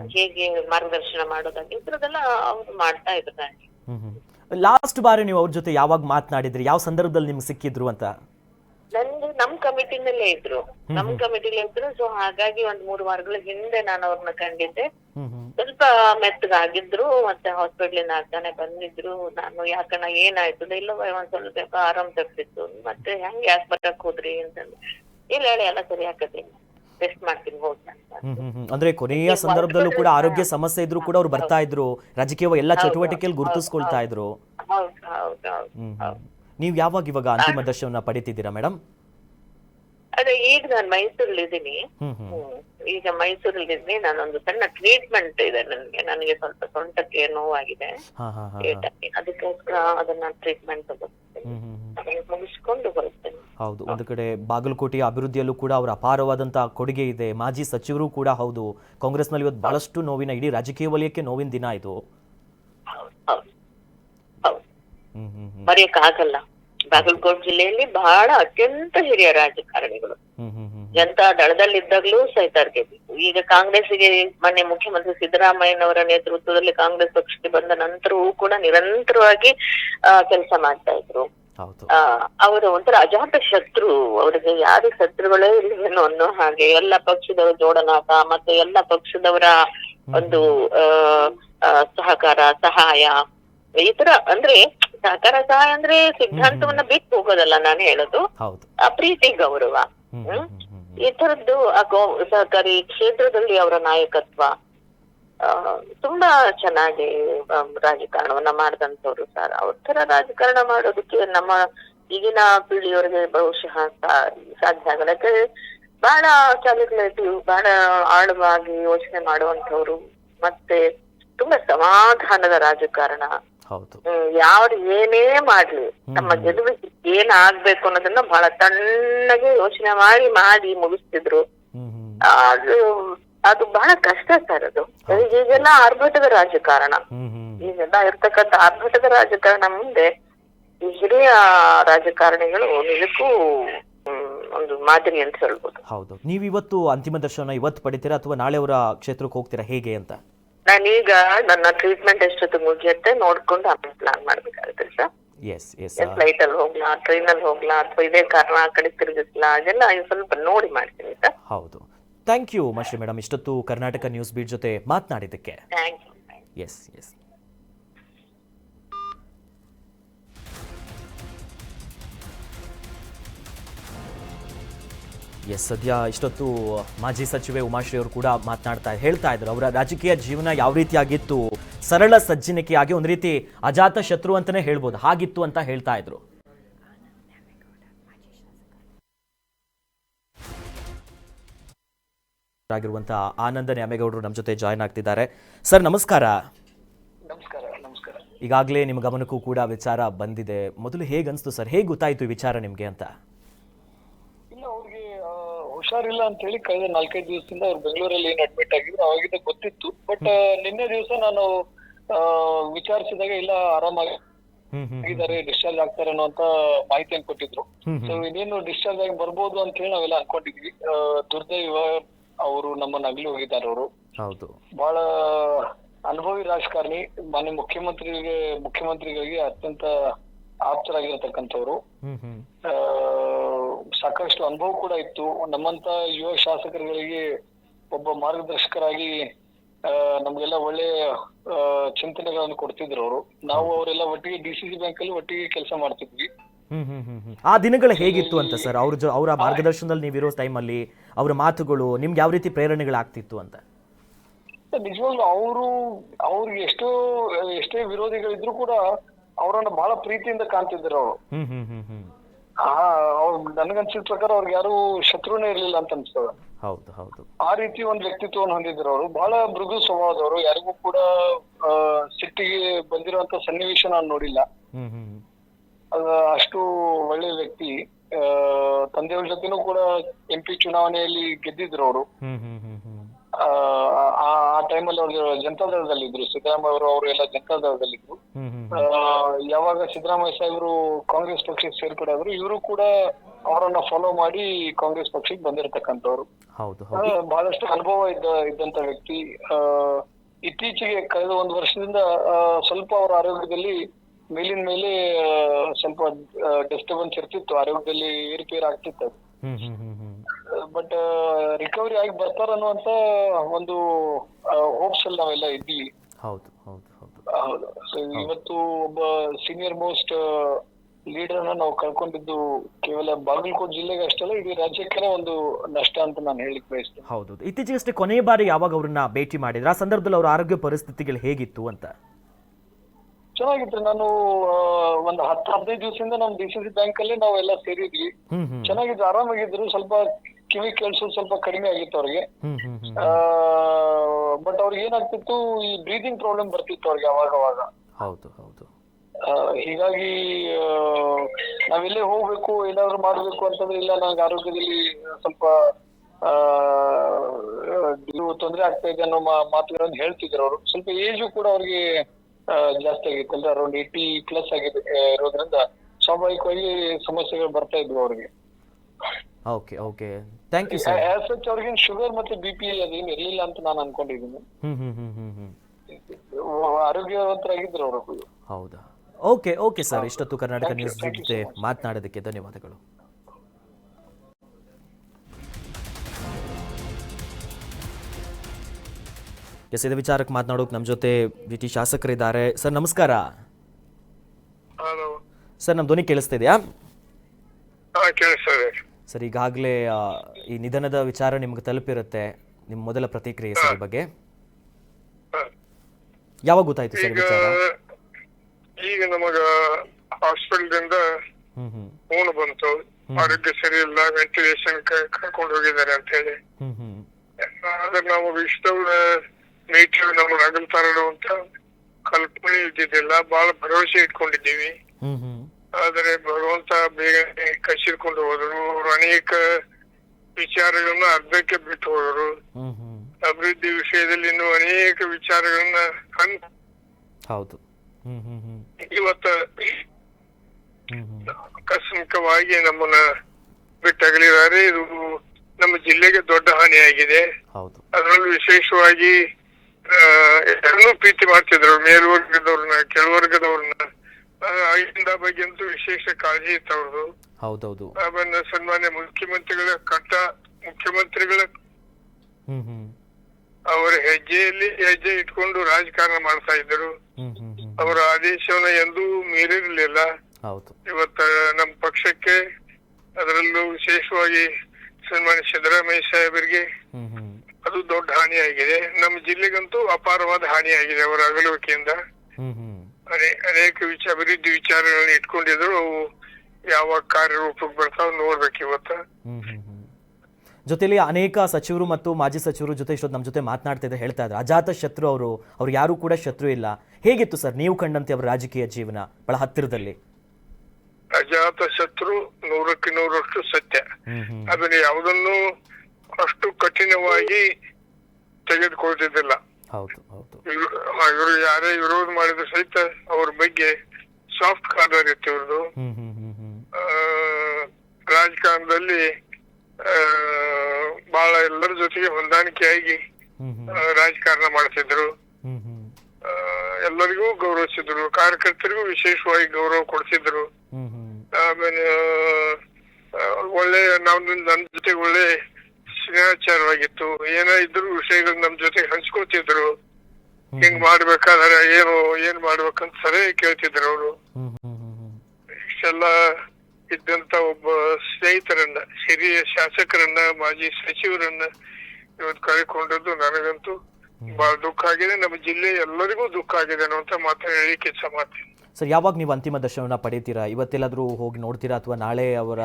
ಹೇಗೆ ಮಾರ್ಗದರ್ಶನ ಮಾಡೋದಾಗಿ ಇದ್ರದೆಲ್ಲ ಅವ್ರು ಮಾಡ್ತಾ ಇದ್ರು ನನಗೆ. ಲಾಸ್ಟ್ ಬಾರಿ ನೀವು ಅವ್ರ ಜೊತೆ ಯಾವಾಗ ಮಾತನಾಡಿದ್ರಿ? ಯಾವ ಸಂದರ್ಭದಲ್ಲಿ ನಿಮ್ಗೆ ಸಿಕ್ಕಿದ್ರು ಅಂತ? ನಮ್ ಕಮಿಟಿನಲ್ಲೇ ಇದ್ರು. ನಮ್ ಕಮಿಟಿಲೇ ಇದ್ರು. ಸೊ ಹಾಗಾಗಿ ಒಂದ್ ಮೂರು ವಾರಗಳ ಹಿಂದೆ ನಾನು ಅವ್ರನ್ನ ಕಂಡಿದ್ದೆ. ಸ್ವಲ್ಪ ಮೆತ್ತಗಾಗಿದ್ರು ಮತ್ತೆ ಇಂದ ಆಗ್ತಾನೆ ಬಂದಿದ್ರು. ನಾನು ಯಾಕಣ್ಣ ಏನಾಯ್ತು? ಇಲ್ಲ ಒಂದ್ ಸ್ವಲ್ಪ ಆರಾಮ್ ತಪ್ಪಿತ್ತು. ಮತ್ತೆ ಹೆಂಗ್ ಯಾಕೆ ಬರಕ್ ಹೋದ್ರಿ ಅಂತಂದ್ರೆ ಇಲ್ಲ ಹೇಳಿ ಎಲ್ಲ ಸರಿ ಹಾಕತಿ ಟೆಸ್ಟ್ ಮಾಡ್ತೀನಿ ಹೋಗಿ. ಅಂದ್ರೆ ಕೊನೆಯ ಸಂದರ್ಭದಲ್ಲೂ ಕೂಡ ಆರೋಗ್ಯ ಸಮಸ್ಯೆ ಇದ್ರು ಕೂಡ ಅವ್ರು ಬರ್ತಾ ಇದ್ರು. ರಾಜಕೀಯ ಎಲ್ಲಾ ಚಟುವಟಿಕೆಯಲ್ಲಿ ಗುರುತಿಸ್ಕೊಳ್ತಾ ಇದ್ರು. ಹೌದು ಹೌದು. ನೀವು ಯಾವಾಗ ಇವಾಗ ಅಂತಿಮ ದರ್ಶನ ಪಡಿತಿದ್ದೀರಾ ಮೇಡಮ್ ಅದೇ ಈಗ ನಾನು ಮೈಸೂರಲ್ಲಿ ಇದ್ದೀನಿ. ಈಗ ಮೈಸೂರಲ್ಲಿ ಇದ್ದೀನಿ ನಾನೊಂದು ಸಣ್ಣ ಟ್ರೀಟ್ಮೆಂಟ್ ಇದೆ ನನಗೆ. ನನಗೆ ಸ್ವಲ್ಪ ಸೊಂಟಕ್ಕೆ ನೋವಾಗಿದೆ. ಅದಕ್ಕೋಸ್ಕರ ಅದನ್ನ ಟ್ರೀಟ್ಮೆಂಟ್ ತಗೋತೀನಿ. ಮುಗಿಸ್ಕೊಂಡು ಬರ್ತೇನೆ. ಹೌದು ಒಂದು ಕಡೆ ಬಾಗಲಕೋಟೆಯ ಅಭಿವೃದ್ಧಿಯಲ್ಲೂ ಕೂಡ ಅವರ ಅಪಾರವಾದಂತಹ ಕೊಡುಗೆ ಇದೆ. ಮಾಜಿ ಸಚಿವರು ಕೂಡ ಹೌದು. ಕಾಂಗ್ರೆಸ್ನಲ್ಲಿ ಇವತ್ತು ಬಹಳಷ್ಟು ನೋವಿನ ಇಡೀ ರಾಜಕೀಯ ವಲಯಕ್ಕೆ ನೋವಿನ ದಿನ ಇದು. ಹೌದು ಹೌದು ಹೌದು. ಹ್ಮ್ ಬಾಗಲಕೋಟೆ ಜಿಲ್ಲೆಯಲ್ಲಿ ಬಹಳ ಅತ್ಯಂತ ಹಿರಿಯ ರಾಜಕಾರಣಿಗಳು. ಜನತಾ ದಳದಲ್ಲಿದ್ದಾಗ್ಲೂ ಸಹಿತ ಈಗ ಕಾಂಗ್ರೆಸ್ಗೆ ಮೊನ್ನೆ ಮುಖ್ಯಮಂತ್ರಿ ಸಿದ್ದರಾಮಯ್ಯನವರ ನೇತೃತ್ವದಲ್ಲಿ ಕಾಂಗ್ರೆಸ್ ಪಕ್ಷಕ್ಕೆ ಬಂದ ನಂತರವೂ ಕೂಡ ನಿರಂತರವಾಗಿ ಕೆಲಸ ಮಾಡ್ತಾ ಇದ್ರು. ಅವರು ಒಂಥರ ಅಜಾತ ಶತ್ರು. ಅವರಿಗೆ ಯಾರು ಶತ್ರುಗಳೇ ಇಲ್ಲವೇನೋ ಅನ್ನೋ ಹಾಗೆ ಎಲ್ಲ ಪಕ್ಷದವರ ಜೋಡನಾಟ ಮತ್ತೆ ಎಲ್ಲ ಪಕ್ಷದವರ ಒಂದು ಸಹಕಾರ ಸಹಾಯ ಈ ತರ ಅಂದ್ರೆ ಸಹಕಾರ ಸಹಾಯ ಅಂದ್ರೆ ಸಿದ್ಧಾಂತವನ್ನ ಬಿಟ್ಟು ಹೋಗೋದಲ್ಲ ನಾನು ಹೇಳೋದು. ಪ್ರೀತಿ ಗೌರವ. ಈ ತರದ್ದು ಆ ಗೌ- ಸಹಕಾರಿ ಕ್ಷೇತ್ರದಲ್ಲಿ ಅವರ ನಾಯಕತ್ವ ಆ, ತುಂಬಾ ಚೆನ್ನಾಗಿ ರಾಜಕಾರಣವನ್ನ ಮಾಡಿದಂತವ್ರು ಸರ್. ಅವ್ರ ತರ ರಾಜಕಾರಣ ಮಾಡೋದಕ್ಕೆ ನಮ್ಮ ಈಗಿನ ಪೀಳಿಯವರಿಗೆ ಬಹುಶಃ ಸಾಧ್ಯ ಆಗಲ್ಲ. ಯಾಕಂದ್ರೆ ಬಹಳ ಕ್ಯಾಲ್ಕುಲೇಟಿವ್ ಬಹಳ ಆಳವಾಗಿ ಯೋಚನೆ ಮಾಡುವಂತವ್ರು ಮತ್ತೆ ತುಂಬಾ ಸಮಾಧಾನದ ರಾಜಕಾರಣ. ಹೌದು. ಯಾರು ಏನೇ ಮಾಡ್ಲಿ ನಮ್ಮ ಗೆಲುವಿಗೆ ಏನ್ ಆಗ್ಬೇಕು ಅನ್ನೋದನ್ನ ಬಹಳ ತಣ್ಣಗೆ ಯೋಚನೆ ಮಾಡಿ ಮಾಡಿ ಮುಗಿಸ್ತಿದ್ರು. ಅದು ಅದು ಬಹಳ ಕಷ್ಟ ಸರ್ ಅದು. ಈಗೆಲ್ಲ ಆರ್ಭಟದ ರಾಜಕಾರಣ. ಈಗೆಲ್ಲ ಇರ್ತಕ್ಕಂಥ ಆರ್ಭಟದ ರಾಜಕಾರಣ ಮುಂದೆ ಈ ಹಿರಿಯ ರಾಜಕಾರಣಿಗಳು ನಿಜಕ್ಕೂ ಒಂದು ಮಾದರಿ ಅಂತ ಹೇಳ್ಬೋದು. ಹೌದು. ನೀವು ಇವತ್ತು ಅಂತಿಮ ದರ್ಶನ ಇವತ್ತು ಪಡಿತೀರಾ ಅಥವಾ ನಾಳೆ ಅವರ ಕ್ಷೇತ್ರಕ್ಕೆ ಹೋಗ್ತೀರಾ ಹೇಗೆ ಅಂತ? ನಾನೀಗ ನನ್ನ ಟ್ರೀಟ್ಮೆಂಟ್ ಎಷ್ಟೊತ್ತು ಮುಗಿಯುತ್ತೆ ನೋಡ್ಕೊಂಡು ಆಮೇಲೆ ಪ್ಲಾನ್ ಮಾಡ್ಬೇಕಾಗುತ್ತೆ ಸರ್? ಎಸ್ ಎಸ್ ಫ್ಲೈಟ್ ಅಲ್ಲಿ ಹೋಗ್ಲಾ ಟ್ರೈನ್ ಅಲ್ಲಿ ಹೋಗ್ಲಾ ಅಥವಾ ಇದೇ ಕಾರಣ ಆ ಕಡೆ ತಿರುಗಿಸ್ಲಾ ಅದೆಲ್ಲ ಸ್ವಲ್ಪ ನೋಡಿ ಮಾಡ್ತೀನಿ ಸರ್ ಹೌದು. ಥ್ಯಾಂಕ್ ಯು ಮಶ್ರೀ ಮೇಡಮ್. ಇಷ್ಟೊತ್ತು ಕರ್ನಾಟಕ ನ್ಯೂಸ್ ಬೀಟ್ ಜೊತೆ ಮಾತನಾಡಿದ್ದಕ್ಕೆ. Thank you yes yes yes ಸದ್ಯ ಇಷ್ಟೊತ್ತು ಮಾಜಿ ಸಚಿವೆ ಉಮಾಶ್ರೀ ಅವರು ಕೂಡ ಮಾತನಾಡ್ತಾ ಹೇಳ್ತಾ ಇದ್ರು. ಅವರ ರಾಜಕೀಯ ಜೀವನ ಯಾವ ರೀತಿಯಾಗಿತ್ತು? ಸರಳ ಸಜ್ಜನಿಕೆಯಾಗಿ ಒಂದು ರೀತಿ ಅಜಾತ ಶತ್ರು ಅಂತಾನೆ ಹೇಳ್ಬೋದು. ಹಾಗಿತ್ತು ಅಂತ ಹೇಳ್ತಾ ಇದ್ರು. ಆಗಿರುವಂತಹ ಆನಂದ ನ್ಯಾಮೇಗೌಡರು ನಮ್ಮ ಜೊತೆ ಜಾಯ್ನ್ ಆಗ್ತಿದ್ದಾರೆ. ಸರ್ ನಮಸ್ಕಾರ. ನಮಸ್ಕಾರ ನಮಸ್ಕಾರ. ಈಗಾಗಲೇ ನಿಮ್ಮ ಗಮನಕ್ಕೂ ಕೂಡ ವಿಚಾರ ಬಂದಿದೆ. ಮೊದಲು ಹೇಗೆ ಅನಿಸ್ತು ಸರ್? ಹೇಗೆ ಗೊತ್ತಾಯಿತು ಈ ವಿಚಾರ ನಿಮಗೆ ಅಂತ? ಹುಷಾರಿಲ್ಲ ಅಂತ ಹೇಳಿ ಕಳೆದ ನಾಲ್ಕೈದು ದಿವಸದಿಂದ ಅವ್ರು ಬೆಂಗಳೂರಲ್ಲಿ ಏನ್ ಅಡ್ಮಿಟ್ ಆಗಿದ್ರು. ಅವಾಗಿಂದ ಗೊತ್ತಿತ್ತು. ಬಟ್ ನಿನ್ನೆ ದಿವಸ ನಾನು ವಿಚಾರಿಸಿದಾಗ ಇಲ್ಲ ಆರಾಮಾಗಿ ಇದಾರೆ ಡಿಸ್ಚಾರ್ಜ್ ಆಗ್ತಾರೆ ಅನ್ನುವಂತ ಮಾಹಿತಿಯನ್ನು ಕೊಟ್ಟಿದ್ರು. ಸೊ ಇನ್ನೇನು ಡಿಸ್ಚಾರ್ಜ್ ಆಗಿ ಬರ್ಬೋದು ಅಂತ ಹೇಳಿ ನಾವೆಲ್ಲ ಅನ್ಕೊಂಡಿದ್ವಿ. ದುರ್ದೈವ ಅವರು ನಮ್ಮನ್ನ ಅಗಲಿ ಹೋಗಿದ್ದಾರೆ ಅವರು. ಹೌದು. ಬಹಳ ಅನುಭವಿ ರಾಜಕಾರಣಿ ಮಾನ್ಯ ಮುಖ್ಯಮಂತ್ರಿಗೆ ಮುಖ್ಯಮಂತ್ರಿಗಳಿಗೆ ಅತ್ಯಂತ ಆಪ್ತರಾಗಿರತಕ್ಕಂಥವ್ರು. ಸಾಕಷ್ಟು ಅನುಭವ ಕೂಡ ಇತ್ತು. ನಮ್ಮಂತ ಯುವ ಶಾಸಕರುಗಳಿಗೆ ಒಬ್ಬ ಮಾರ್ಗದರ್ಶಕರಾಗಿ ನಮ್ಗೆಲ್ಲ ಒಳ್ಳೆ ಚಿಂತನೆಗಳನ್ನು ಕೊಡ್ತಿದ್ರು ಅವರು. ನಾವು ಅವರೆಲ್ಲ ಒಟ್ಟಿಗೆ ಡಿ ಸಿ ಸಿ ಬ್ಯಾಂಕ್ ಅಲ್ಲಿ ಒಟ್ಟಿಗೆ ಕೆಲಸ ಮಾಡ್ತಿದ್ವಿ. ಹ್ಮ್ ಹ್ಮ್ ಹ್ಮ್ ಹ್ಮ್. ಆ ದಿನಗಳು ಹೇಗಿತ್ತು ಅಂತ ಸರ್? ಅವ್ರ ಜೊ ಅವರ ಮಾರ್ಗದರ್ಶನದಲ್ಲಿ ನೀವಿರೋ ಟೈಮಲ್ಲಿ ಅವರ ಮಾತುಗಳು ನಿಮ್ಗೆ ಯಾವ ರೀತಿ ಪ್ರೇರಣೆಗಳಾಗ್ತಿತ್ತು ಅಂತ? ನಿಜವಾಗ್ಲು ಅವರು ಅವ್ರಿಗೆ ಎಷ್ಟೋ ಎಷ್ಟೇ ವಿರೋಧಿಗಳಿದ್ರು ಕೂಡ ಅವರನ್ನ ಬಹಳ ಪ್ರೀತಿಯಿಂದ ಕಾಣ್ತಿದ್ರು ಅವರು. ಹ್ಮ್ ಹ್ಮ್ ಹ್ಮ್ ಹ್ಮ್. ಅವ್ರು ನನ್ಗನ್ಸಿದ ಪ್ರಕಾರ ಅವ್ರಿಗೆ ಯಾರು ಶತ್ರುನೇ ಇರ್ಲಿಲ್ಲ ಅಂತ ಅನ್ಸ್ತದ. ಹೌದು ಹೌದು. ಆ ರೀತಿ ಒಂದು ವ್ಯಕ್ತಿತ್ವವನ್ನು ಹೊಂದಿದ್ರು ಅವರು. ಬಹಳ ಮೃದು ಸ್ವಭಾವದವರು. ಯಾರಿಗೂ ಕೂಡ ಆ, ಸಿಟ್ಟಿಗೆ ಬಂದಿರುವಂತ ಸನ್ನಿವೇಶ ನಾನು ನೋಡಿಲ್ಲ. ಹ್ಮ್ ಹ್ಮ್. ಅದು ಅಷ್ಟು ಒಳ್ಳೆ ವ್ಯಕ್ತಿ. ಆ, ತಂದೆಯವ್ರ ಜೊತೆನೂ ಕೂಡ ಎಂ ಪಿ ಚುನಾವಣೆಯಲ್ಲಿ ಗೆದ್ದಿದ್ರು ಅವರು. ಹ್ಮ್ ಹ್ಮ್ ಹ್ಮ್ ಹ್ಮ್. ಆ ಟೈಮಲ್ಲಿ ಜನತಾ ಜನತಾದಳದಲ್ಲಿ ಇದ್ರು. ಸಿದ್ದರಾಮಯ್ಯ ಅವರು ಅವರು ಎಲ್ಲ ಜನತಾದಳದಲ್ಲಿ ಇದ್ರು. ಯಾವಾಗ ಸಿದ್ದರಾಮಯ್ಯ ಸಾಹೇಬರು ಕಾಂಗ್ರೆಸ್ ಪಕ್ಷಕ್ಕೆ ಸೇರ್ಪಡೆ ಆದ್ರು ಇವರು ಕೂಡ ಅವರನ್ನ ಫಾಲೋ ಮಾಡಿ ಕಾಂಗ್ರೆಸ್ ಪಕ್ಷಕ್ಕೆ ಬಂದಿರತಕ್ಕಂಥವ್ರು. ಬಹಳಷ್ಟು ಅನುಭವ ಇದ್ದ ಇದ್ದಂತ ವ್ಯಕ್ತಿ. ಆ, ಇತ್ತೀಚೆಗೆ ಕಳೆದ ಒಂದು ವರ್ಷದಿಂದ ಸ್ವಲ್ಪ ಅವರ ಆರೋಗ್ಯದಲ್ಲಿ ಮೇಲಿನ ಮೇಲೆ ಸ್ವಲ್ಪ ಡಿಸ್ಟರ್ಬೆನ್ಸ್ ಇರ್ತಿತ್ತು ಆರೋಗ್ಯದಲ್ಲಿ ಏರುಪೇರು ಆಗ್ತಿತ್ತು ಬಟ್ ರಿಕವರಿ ಆಗಿ ಬರ್ತಾರ ಅನ್ನುವಂತ ಒಂದು ಹೋಪ್ಸ್ ಅಲ್ಲಿ ನಾವೆಲ್ಲ ಇದ್ವಿ ಹೌದು ಹೌದು ಹೌದು. ಹೌದು. ಸೊ ಇವತ್ತು ಒಬ್ಬ ಸೀನಿಯರ್ ಮೋಸ್ಟ್ ಲೀಡರ್ ಅನ್ನ ನಾವು ಕಳ್ಕೊಂಡಿದ್ದು ಕೇವಲ ಬಾಗಲಕೋಟೆ ಜಿಲ್ಲೆಗೆ ಅಷ್ಟಲ್ಲ ಇಡೀ ರಾಜ್ಯಕ್ಕೆ ಒಂದು ನಷ್ಟ ಅಂತ ನಾನು ಹೇಳಿಕ್ ಬಯಸ್ತೇನೆ. ಹೌದು ಇತ್ತೀಚೆಗಷ್ಟೇ ಕೊನೆಯ ಬಾರಿ ಯಾವಾಗ ಅವ್ರನ್ನ ಭೇಟಿ ಮಾಡಿದ್ರ? ಆ ಸಂದರ್ಭದಲ್ಲಿ ಅವರ ಆರೋಗ್ಯ ಪರಿಸ್ಥಿತಿಗಳು ಹೇಗಿತ್ತು ಅಂತ? ಚೆನ್ನಾಗಿತ್ತು. ನಾನು ಆ, ಒಂದು ಹತ್ತು ಹದಿನೈದು ದಿವಸದಿಂದ ನಮ್ ಡಿ ಸಿ ಸಿ ಬ್ಯಾಂಕ್ ಅಲ್ಲಿ ನಾವೆಲ್ಲ ಸೇರಿದ್ವಿ. ಹ್ಮ್ ಹ್ಮ್. ಚೆನ್ನಾಗಿದ್ರು ಆರಾಮಾಗಿದ್ರು ಸ್ವಲ್ಪ ಕಿವಿ ಕೇಳಿಸೋದು ಸ್ವಲ್ಪ ಕಡಿಮೆ ಆಗಿತ್ತು ಅವ್ರಿಗೆ. ಹ್ಮ್ ಹ್ಮ್ ಹ್ಮ್. ಬಟ್ ಅವ್ರಿಗೆ ಏನಾಗ್ತಿತ್ತು ಈ ಬ್ರೀದಿಂಗ್ ಪ್ರಾಬ್ಲಮ್ ಬರ್ತಿತ್ತು ಅವ್ರಿಗೆ ಅವಾಗ ಅವಾಗ. ಹೌದು ಹೌದು. ಆ, ಹೀಗಾಗಿ ಆ, ನಾವೆಲ್ಲೇ ಹೋಗ್ಬೇಕು ಏನಾದ್ರು ಮಾಡ್ಬೇಕು ಅಂತಂದ್ರೆ ಇಲ್ಲ ನಂಗೆ ಆರೋಗ್ಯದಲ್ಲಿ ಸ್ವಲ್ಪ ಆ ಇದು ತೊಂದರೆ ಆಗ್ತಾ ಇದೆ ಅನ್ನೋ ಮಾ- ಮಾತುಗಳನ್ನು ಹೇಳ್ತಿದ್ರು ಅವರು. ಸ್ವಲ್ಪ ಏಜು ಕೂಡ ಅವ್ರಿಗೆ ಆ, ಜಾಸ್ತಿ ಆಗಿತ್ತು. ಅಂದ್ರೆ ಅರೌಂಡ್ ಏಯ್ಟಿ ಪ್ಲಸ್ ಆಗಿದೆ ಆ, ಇರೋದ್ರಿಂದ ಸ್ವಾಭಾವಿಕವಾಗಿ ಸಮಸ್ಯೆಗಳು ಬರ್ತಾ ಇದ್ವು ಅವ್ರಿಗೆ. Okay okay thank you sir as such ಅವ್ರಿಗೆ ಶುಗರ್ ಮತ್ತೆ ಬಿ ಪಿ ಅದೇನು ಇರಲಿಲ್ಲ ಅಂತ ನಾನು ಅನ್ಕೊಂಡಿದ್ದೀನಿ. ಹ್ಮ್ ಹ್ಮ್ ಹ್ಮ್ ಹ್ಮ್ ಹ್ಮ್. ಆರೋಗ್ಯವಂತರಾಗಿದ್ರು ಅವರು ಹೌದಾ? ಓಕೆ ಓಕೆ ಸರ್ ಇಷ್ಟೊತ್ತು ಕರ್ನಾಟಕ ನ್ಯೂಸ್ ಜೊತೆ ಮಾತನಾಡೋದಕ್ಕೆ ಧನ್ಯವಾದಗಳು. ಎಸ್ ಇದೇ ವಿಚಾರಕ್ಕೆ ಮಾತನಾಡೋಕೆ ನಮ್ಮ ಜೊತೆ ಬಿ ಟಿ ಶಾಸಕರಿದ್ದಾರೆ. ಸರ್ ನಮಸ್ಕಾರ. ಹಲೋ ಸರ್ ನಮ್ಮ ಧ್ವನಿ ಕೇಳಿಸ್ತಾ ಇದೆಯಾ ಸರ್ ಈಗಾಗಲೇ ಈ ನಿಧನದ ವಿಚಾರ ನಿಮ್ಗೆ ತಲುಪಿರುತ್ತೆ ನಿಮ್ಮ ಮೊದಲ ಪ್ರತಿಕ್ರಿಯೆ ಸರ್ ಬಗ್ಗೆ. ಯಾವಾಗ ಗೊತ್ತಾಯ್ತು ಸರ್ ವಿಚಾರ? ಈಗ ನಮಗ ಹಾಸ್ಪಿಟಲ್ ದಿಂದ ಹ್ಮ್ ಹ್ಮ್. ಫೋನ್ ಬಂತು. ಆರೋಗ್ಯ ಸರಿ ಇಲ್ಲ ವೆಂಟಿಲೇಷನ್ ಕರ್ಕೊಂಡು ಹೋಗಿದ್ದಾರೆ ಅಂತ ಹೇಳಿ. ಆದ್ರೆ ನಾವು ಇಷ್ಟವ್ರ ಮೀಟಿಂಗ್ ನಮ್ಗೆ ಅಗಲ್ತಾರಲ್ಲ ಅಂತ ಕಲ್ಪನೆ ಇದ್ದಿದ್ದಿಲ್ಲ ಬಹಳ ಭರವಸೆ ಇಟ್ಕೊಂಡಿದ್ದೀವಿ. ಆದರೆ ಭಗವಂತ ಬೇಗನೆ ಕಚ್ಚಿಕೊಂಡು ಹೋದರು. ಅವರು ಅನೇಕ ವಿಚಾರಗಳನ್ನ ಅರ್ಧಕ್ಕೆ ಬಿಟ್ಟು ಹೋದರು. ಅಭಿವೃದ್ಧಿ ವಿಷಯದಲ್ಲಿ ಇನ್ನೂ ಅನೇಕ ವಿಚಾರಗಳನ್ನ ಕಣ್ ಹೌದು. ಇವತ್ತ ಆಕಸ್ಮಿಕವಾಗಿ ನಮ್ಮನ್ನ ಬಿಟ್ಟಗಲಿದ್ದಾರೆ. ಇದು ನಮ್ಮ ಜಿಲ್ಲೆಗೆ ದೊಡ್ಡ ಹಾನಿಯಾಗಿದೆ. ಅದರಲ್ಲೂ ವಿಶೇಷವಾಗಿ ಎಲ್ಲರೂ ಪ್ರೀತಿ ಮಾಡ್ತಿದ್ರು. ಮೇಲ್ವರ್ಗದವ್ರನ್ನ ಕೆಳವರ್ಗದವ್ರನ್ನ. ಆಗಿಂದ ಬಗ್ಗೆ ಅಂತೂ ವಿಶೇಷ ಕಾಳಜಿ ಇತ್ತು ಅವ್ರದ್ದು. ಹೌದೌದು. ಆಮೇಲೆ ಸನ್ಮಾನ್ಯ ಮುಖ್ಯಮಂತ್ರಿಗಳ ಕಟ್ಟ ಮುಖ್ಯಮಂತ್ರಿಗಳ ಹ್ಮ್ ಹ್ಮ್. ಅವರ ಹೆಜ್ಜೆಯಲ್ಲಿ ಹೆಜ್ಜೆ ಇಟ್ಕೊಂಡು ರಾಜಕಾರಣ ಮಾಡ್ತಾ ಇದ್ದರು. ಅವರ ಆದೇಶವನ್ನ ಎಂದೂ ಮೀರಿರಲಿಲ್ಲ. ಹೌದು. ಇವತ್ತ ನಮ್ಮ ಪಕ್ಷಕ್ಕೆ ಅದರಲ್ಲೂ ವಿಶೇಷವಾಗಿ ಸನ್ಮಾನ್ಯ ಸಿದ್ದರಾಮಯ್ಯ ಸಾಹೇಬರಿಗೆ ಅದು ದೊಡ್ಡ ಹಾನಿಯಾಗಿದೆ. ನಮ್ಮ ಜಿಲ್ಲೆಗಂತೂ ಅಪಾರವಾದ ಹಾನಿಯಾಗಿದೆ ಅವರ ಅಗಲುವಿಕೆಯಿಂದ. ಅನೇಕ ವಿಚಾರ ಅಭಿವೃದ್ಧಿ ವಿಚಾರಗಳನ್ನ ಇಟ್ಕೊಂಡಿದ್ರು. ಅವು ಯಾವ ಕಾರ್ಯರೂಪಕ್ಕೆ ಬರ್ತಾವ ನೋಡ್ಬೇಕು ಇವತ್ತ. ಜೊತೆಲಿ ಅನೇಕ ಸಚಿವರು ಮತ್ತು ಮಾಜಿ ಸಚಿವರು ಜೊತೆ ಇಷ್ಟೊತ್ತು ನಮ್ಮ ಜೊತೆ ಮಾತನಾಡ್ತಿದ್ರೆ ಹೇಳ್ತಾ ಇದ್ರು. ಅಜಾತ ಶತ್ರು ಅವರು ಅವ್ರು ಯಾರು ಕೂಡ ಶತ್ರು ಇಲ್ಲ. ಹೇಗಿತ್ತು ಸರ್ ನೀವು ಕಂಡಂತೆ ಅವರ ರಾಜಕೀಯ ಜೀವನ ಬಹಳ ಹತ್ತಿರದಲ್ಲಿ? ಅಜಾತ ಶತ್ರು ನೂರಕ್ಕೆ ನೂರಷ್ಟು ಸತ್ಯ. ಅದನ್ನ ಯಾವುದನ್ನು ಅಷ್ಟು ಕಠಿಣವಾಗಿ ತೆಗೆದುಕೊಳ್ತಿದ್ದಿಲ್ಲ. ಹೌದು ಹೌದು. ಇವರು ಯಾರೇ ವಿರೋಧ ಮಾಡಿದ್ರು ಸಹಿತ ಅವ್ರ ಬಗ್ಗೆ ಸಾಫ್ಟ್ ಕಾರ್ನರ್ ಇತ್ತು ಇವ್ರದ್ದು ಹ್ಮ್ ಹ್ಮ್ ಹ್ಮ್ ಹ್ಮ್. ಆ, ರಾಜಕಾರಣದಲ್ಲಿ ಆ, ಬಹಳ ಎಲ್ಲರ ಜೊತೆಗೆ ಹೊಂದಾಣಿಕೆಯಾಗಿ ಆಗಿ ಹ್ಮ್. ರಾಜಕಾರಣ ಮಾಡ್ತಿದ್ರು. ಹ್ಮ್ ಎಲ್ಲರಿಗೂ ಗೌರವಿಸಿದ್ರು. ಕಾರ್ಯಕರ್ತರಿಗೂ ವಿಶೇಷವಾಗಿ ಗೌರವ ಕೊಡ್ತಿದ್ರು. ಹ್ಮ್ ಹ್ಮ್. ಆಮೇಲೆ ಒಳ್ಳೆ ನಾವು ನನ್ನ ಜೊತೆ ಒಳ್ಳೆ ಸ್ನೇಹಾಚಾರವಾಗಿತ್ತು ಏನೇ ಇದ್ರು ವಿಷಯಗಳು ನಮ್ ಜೊತೆ ಹಂಚ್ಕೋತಿದ್ರು. ಹಿಂಗ್ ಮಾಡ್ಬೇಕಾದ್ರೆ ಏನು ಏನ್ ಮಾಡ್ಬೇಕಂತ ಸರಿ ಕೇಳ್ತಿದ್ರು ಅವರು. ಇಷ್ಟೆಲ್ಲ ಇದ್ದಂತ ಒಬ್ಬ ಸ್ನೇಹಿತರನ್ನ ಹಿರಿಯ ಶಾಸಕರನ್ನ ಮಾಜಿ ಸಚಿವರನ್ನ ಇವತ್ತು ಕರೆಕೊಂಡದ್ದು ನನಗಂತೂ ಬಹಳ ದುಃಖ ಆಗಿದೆ. ನಮ್ಮ ಜಿಲ್ಲೆ ಎಲ್ಲರಿಗೂ ದುಃಖ ಆಗಿದೆ ಅನ್ನುವಂತ ಮಾತ್ರ ಹೇಳಿಕೆ ಇಚ್ಛೆ ಮಾಡ್ತೀನಿ. ಸರ್ ಯಾವಾಗ ನೀವು ಅಂತಿಮ ದರ್ಶನವನ್ನ ಪಡಿತೀರಾ ಇವತ್ತೆಲ್ಲಾದ್ರೂ ಹೋಗಿ ನೋಡ್ತೀರಾ ಅಥವಾ ನಾಳೆ ಅವರ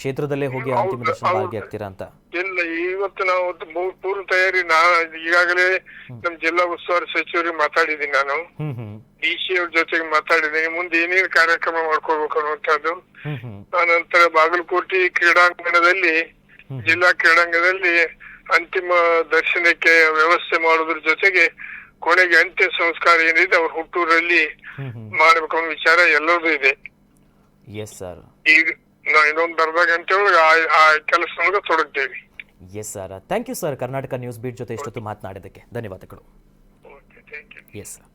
ಕ್ಷೇತ್ರದಲ್ಲೇ ಹೋಗಿ ಅಂತಿಮ ದರ್ಶನ. ಭಾಗಿಯಾಗ್ತೀರಾ ಅಂತ? ಇಲ್ಲ ಇವತ್ತು ನಾವು ಪೂರ್ಣ ಪೂರ್ವ ತಯಾರಿ ನಾ ಈಗಾಗಲೇ ನಮ್ ಜಿಲ್ಲಾ ಉಸ್ತುವಾರಿ ಸಚಿವರಿಗೆ ಮಾತಾಡಿದೀನಿ ನಾನು. ಹ್ಮ್ ಹ್ಮ್. ಡಿ ಸಿ ಅವ್ರ ಜೊತೆಗೆ ಮಾತಾಡಿದ್ದೀನಿ. ಮುಂದೆ ಏನೇನು ಕಾರ್ಯಕ್ರಮ ಮಾಡ್ಕೋಬೇಕು ಅನ್ನುವಂಥದ್ದು. ಹ್ಮ್ ಹ್ಮ್. ಆನಂತರ ಬಾಗಲಕೋಟೆ ಕ್ರೀಡಾಂಗಣದಲ್ಲಿ ಜಿಲ್ಲಾ ಕ್ರೀಡಾಂಗಣದಲ್ಲಿ ಅಂತಿಮ ದರ್ಶನಕ್ಕೆ ವ್ಯವಸ್ಥೆ ಮಾಡೋದ್ರ ಜೊತೆಗೆ ಕೊನೆಗೆ ಅಂತ್ಯ ಸಂಸ್ಕಾರ ಏನಿದೆ ಅವ್ರ ಹುಟ್ಟೂರಲ್ಲಿ ಹ್ಮ್ ಹ್ಮ್. ಮಾಡ್ಬೇಕು ಅನ್ನೋ ವಿಚಾರ ಎಲ್ಲರದು ಇದೆ. ಎಸ್ ಸರ್ ಈಗ ಇನ್ನೊಂದು ಬರ್ಬೇಕು ಅಂತೇಳಿ ಆ- ಆ ಕೆಲಸದೊಳಗೆ ತೊಡಗ್ತೇವೆ. Yes sir thank you sir Karnataka news beat ಜೊತೆ ಇಷ್ಟೊತ್ತು ಮಾತನಾಡಿದ್ದಕ್ಕೆ ಧನ್ಯವಾದಗಳು. Okay thank you yes sir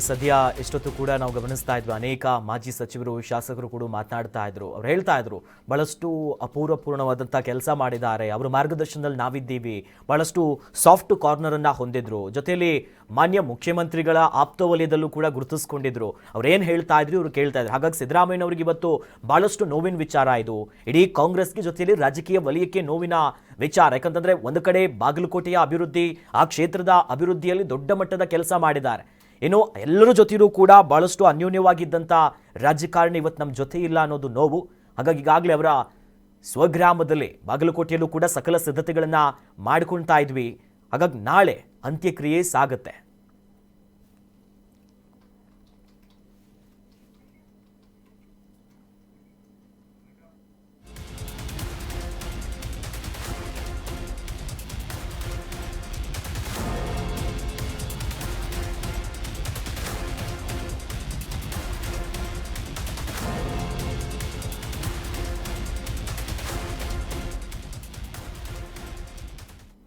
ಸದ್ಯ ಎಷ್ಟೊತ್ತು ಕೂಡ ನಾವು ಗಮನಿಸ್ತಾ ಇದ್ವಿ. ಅನೇಕ ಮಾಜಿ ಸಚಿವರು, ಶಾಸಕರು ಕೂಡ ಮಾತನಾಡ್ತಾ ಇದ್ರು. ಅವ್ರು ಹೇಳ್ತಾ ಇದ್ರು, ಬಹಳಷ್ಟು ಅಪೂರ್ವಪೂರ್ಣವಾದಂಥ ಕೆಲಸ ಮಾಡಿದ್ದಾರೆ. ಅವರ ಮಾರ್ಗದರ್ಶನದಲ್ಲಿ ನಾವಿದ್ದೀವಿ. ಬಹಳಷ್ಟು ಸಾಫ್ಟ್ ಕಾರ್ನರ್ ಅನ್ನ ಹೊಂದಿದ್ರು. ಜೊತೆಯಲ್ಲಿ ಮಾನ್ಯ ಮುಖ್ಯಮಂತ್ರಿಗಳ ಆಪ್ತ ವಲಯದಲ್ಲೂ ಕೂಡ ಗುರುತಿಸ್ಕೊಂಡಿದ್ರು. ಏನು ಹೇಳ್ತಾ ಇದ್ರು ಇವ್ರು ಕೇಳ್ತಾ ಇದ್ರು. ಹಾಗಾಗಿ ಸಿದ್ದರಾಮಯ್ಯನವರಿಗೆ ಇವತ್ತು ಬಹಳಷ್ಟು ನೋವಿನ ವಿಚಾರ ಇದು. ಇಡೀ ಕಾಂಗ್ರೆಸ್ಗೆ ಜೊತೆಯಲ್ಲಿ ರಾಜಕೀಯ ವಲಯಕ್ಕೆ ನೋವಿನ ವಿಚಾರ. ಯಾಕಂತಂದ್ರೆ ಒಂದು ಕಡೆ ಬಾಗಲಕೋಟೆಯ ಅಭಿವೃದ್ಧಿ, ಆ ಕ್ಷೇತ್ರದ ಅಭಿವೃದ್ಧಿಯಲ್ಲಿ ದೊಡ್ಡ ಮಟ್ಟದ ಕೆಲಸ ಮಾಡಿದ್ದಾರೆ. ಇನ್ನು ಎಲ್ಲರ ಜೊತೆಯೂ ಕೂಡ ಬಹಳಷ್ಟು ಅನ್ಯೋನ್ಯವಾಗಿದ್ದಂಥ ರಾಜಕಾರಣಿ ಇವತ್ತು ನಮ್ಮ ಜೊತೆ ಇಲ್ಲ ಅನ್ನೋದು ನೋವು. ಹಾಗಾಗಿ ಈಗಾಗಲೇ ಅವರ ಸ್ವಗ್ರಾಮದಲ್ಲಿ, ಬಾಗಲಕೋಟೆಯಲ್ಲೂ ಕೂಡ ಸಕಲ ಸಿದ್ಧತೆಗಳನ್ನು ಮಾಡ್ಕೊಳ್ತಾ ಇದ್ವಿ. ಹಾಗಾಗಿ ನಾಳೆ ಅಂತ್ಯಕ್ರಿಯೆ ಸಾಗುತ್ತೆ.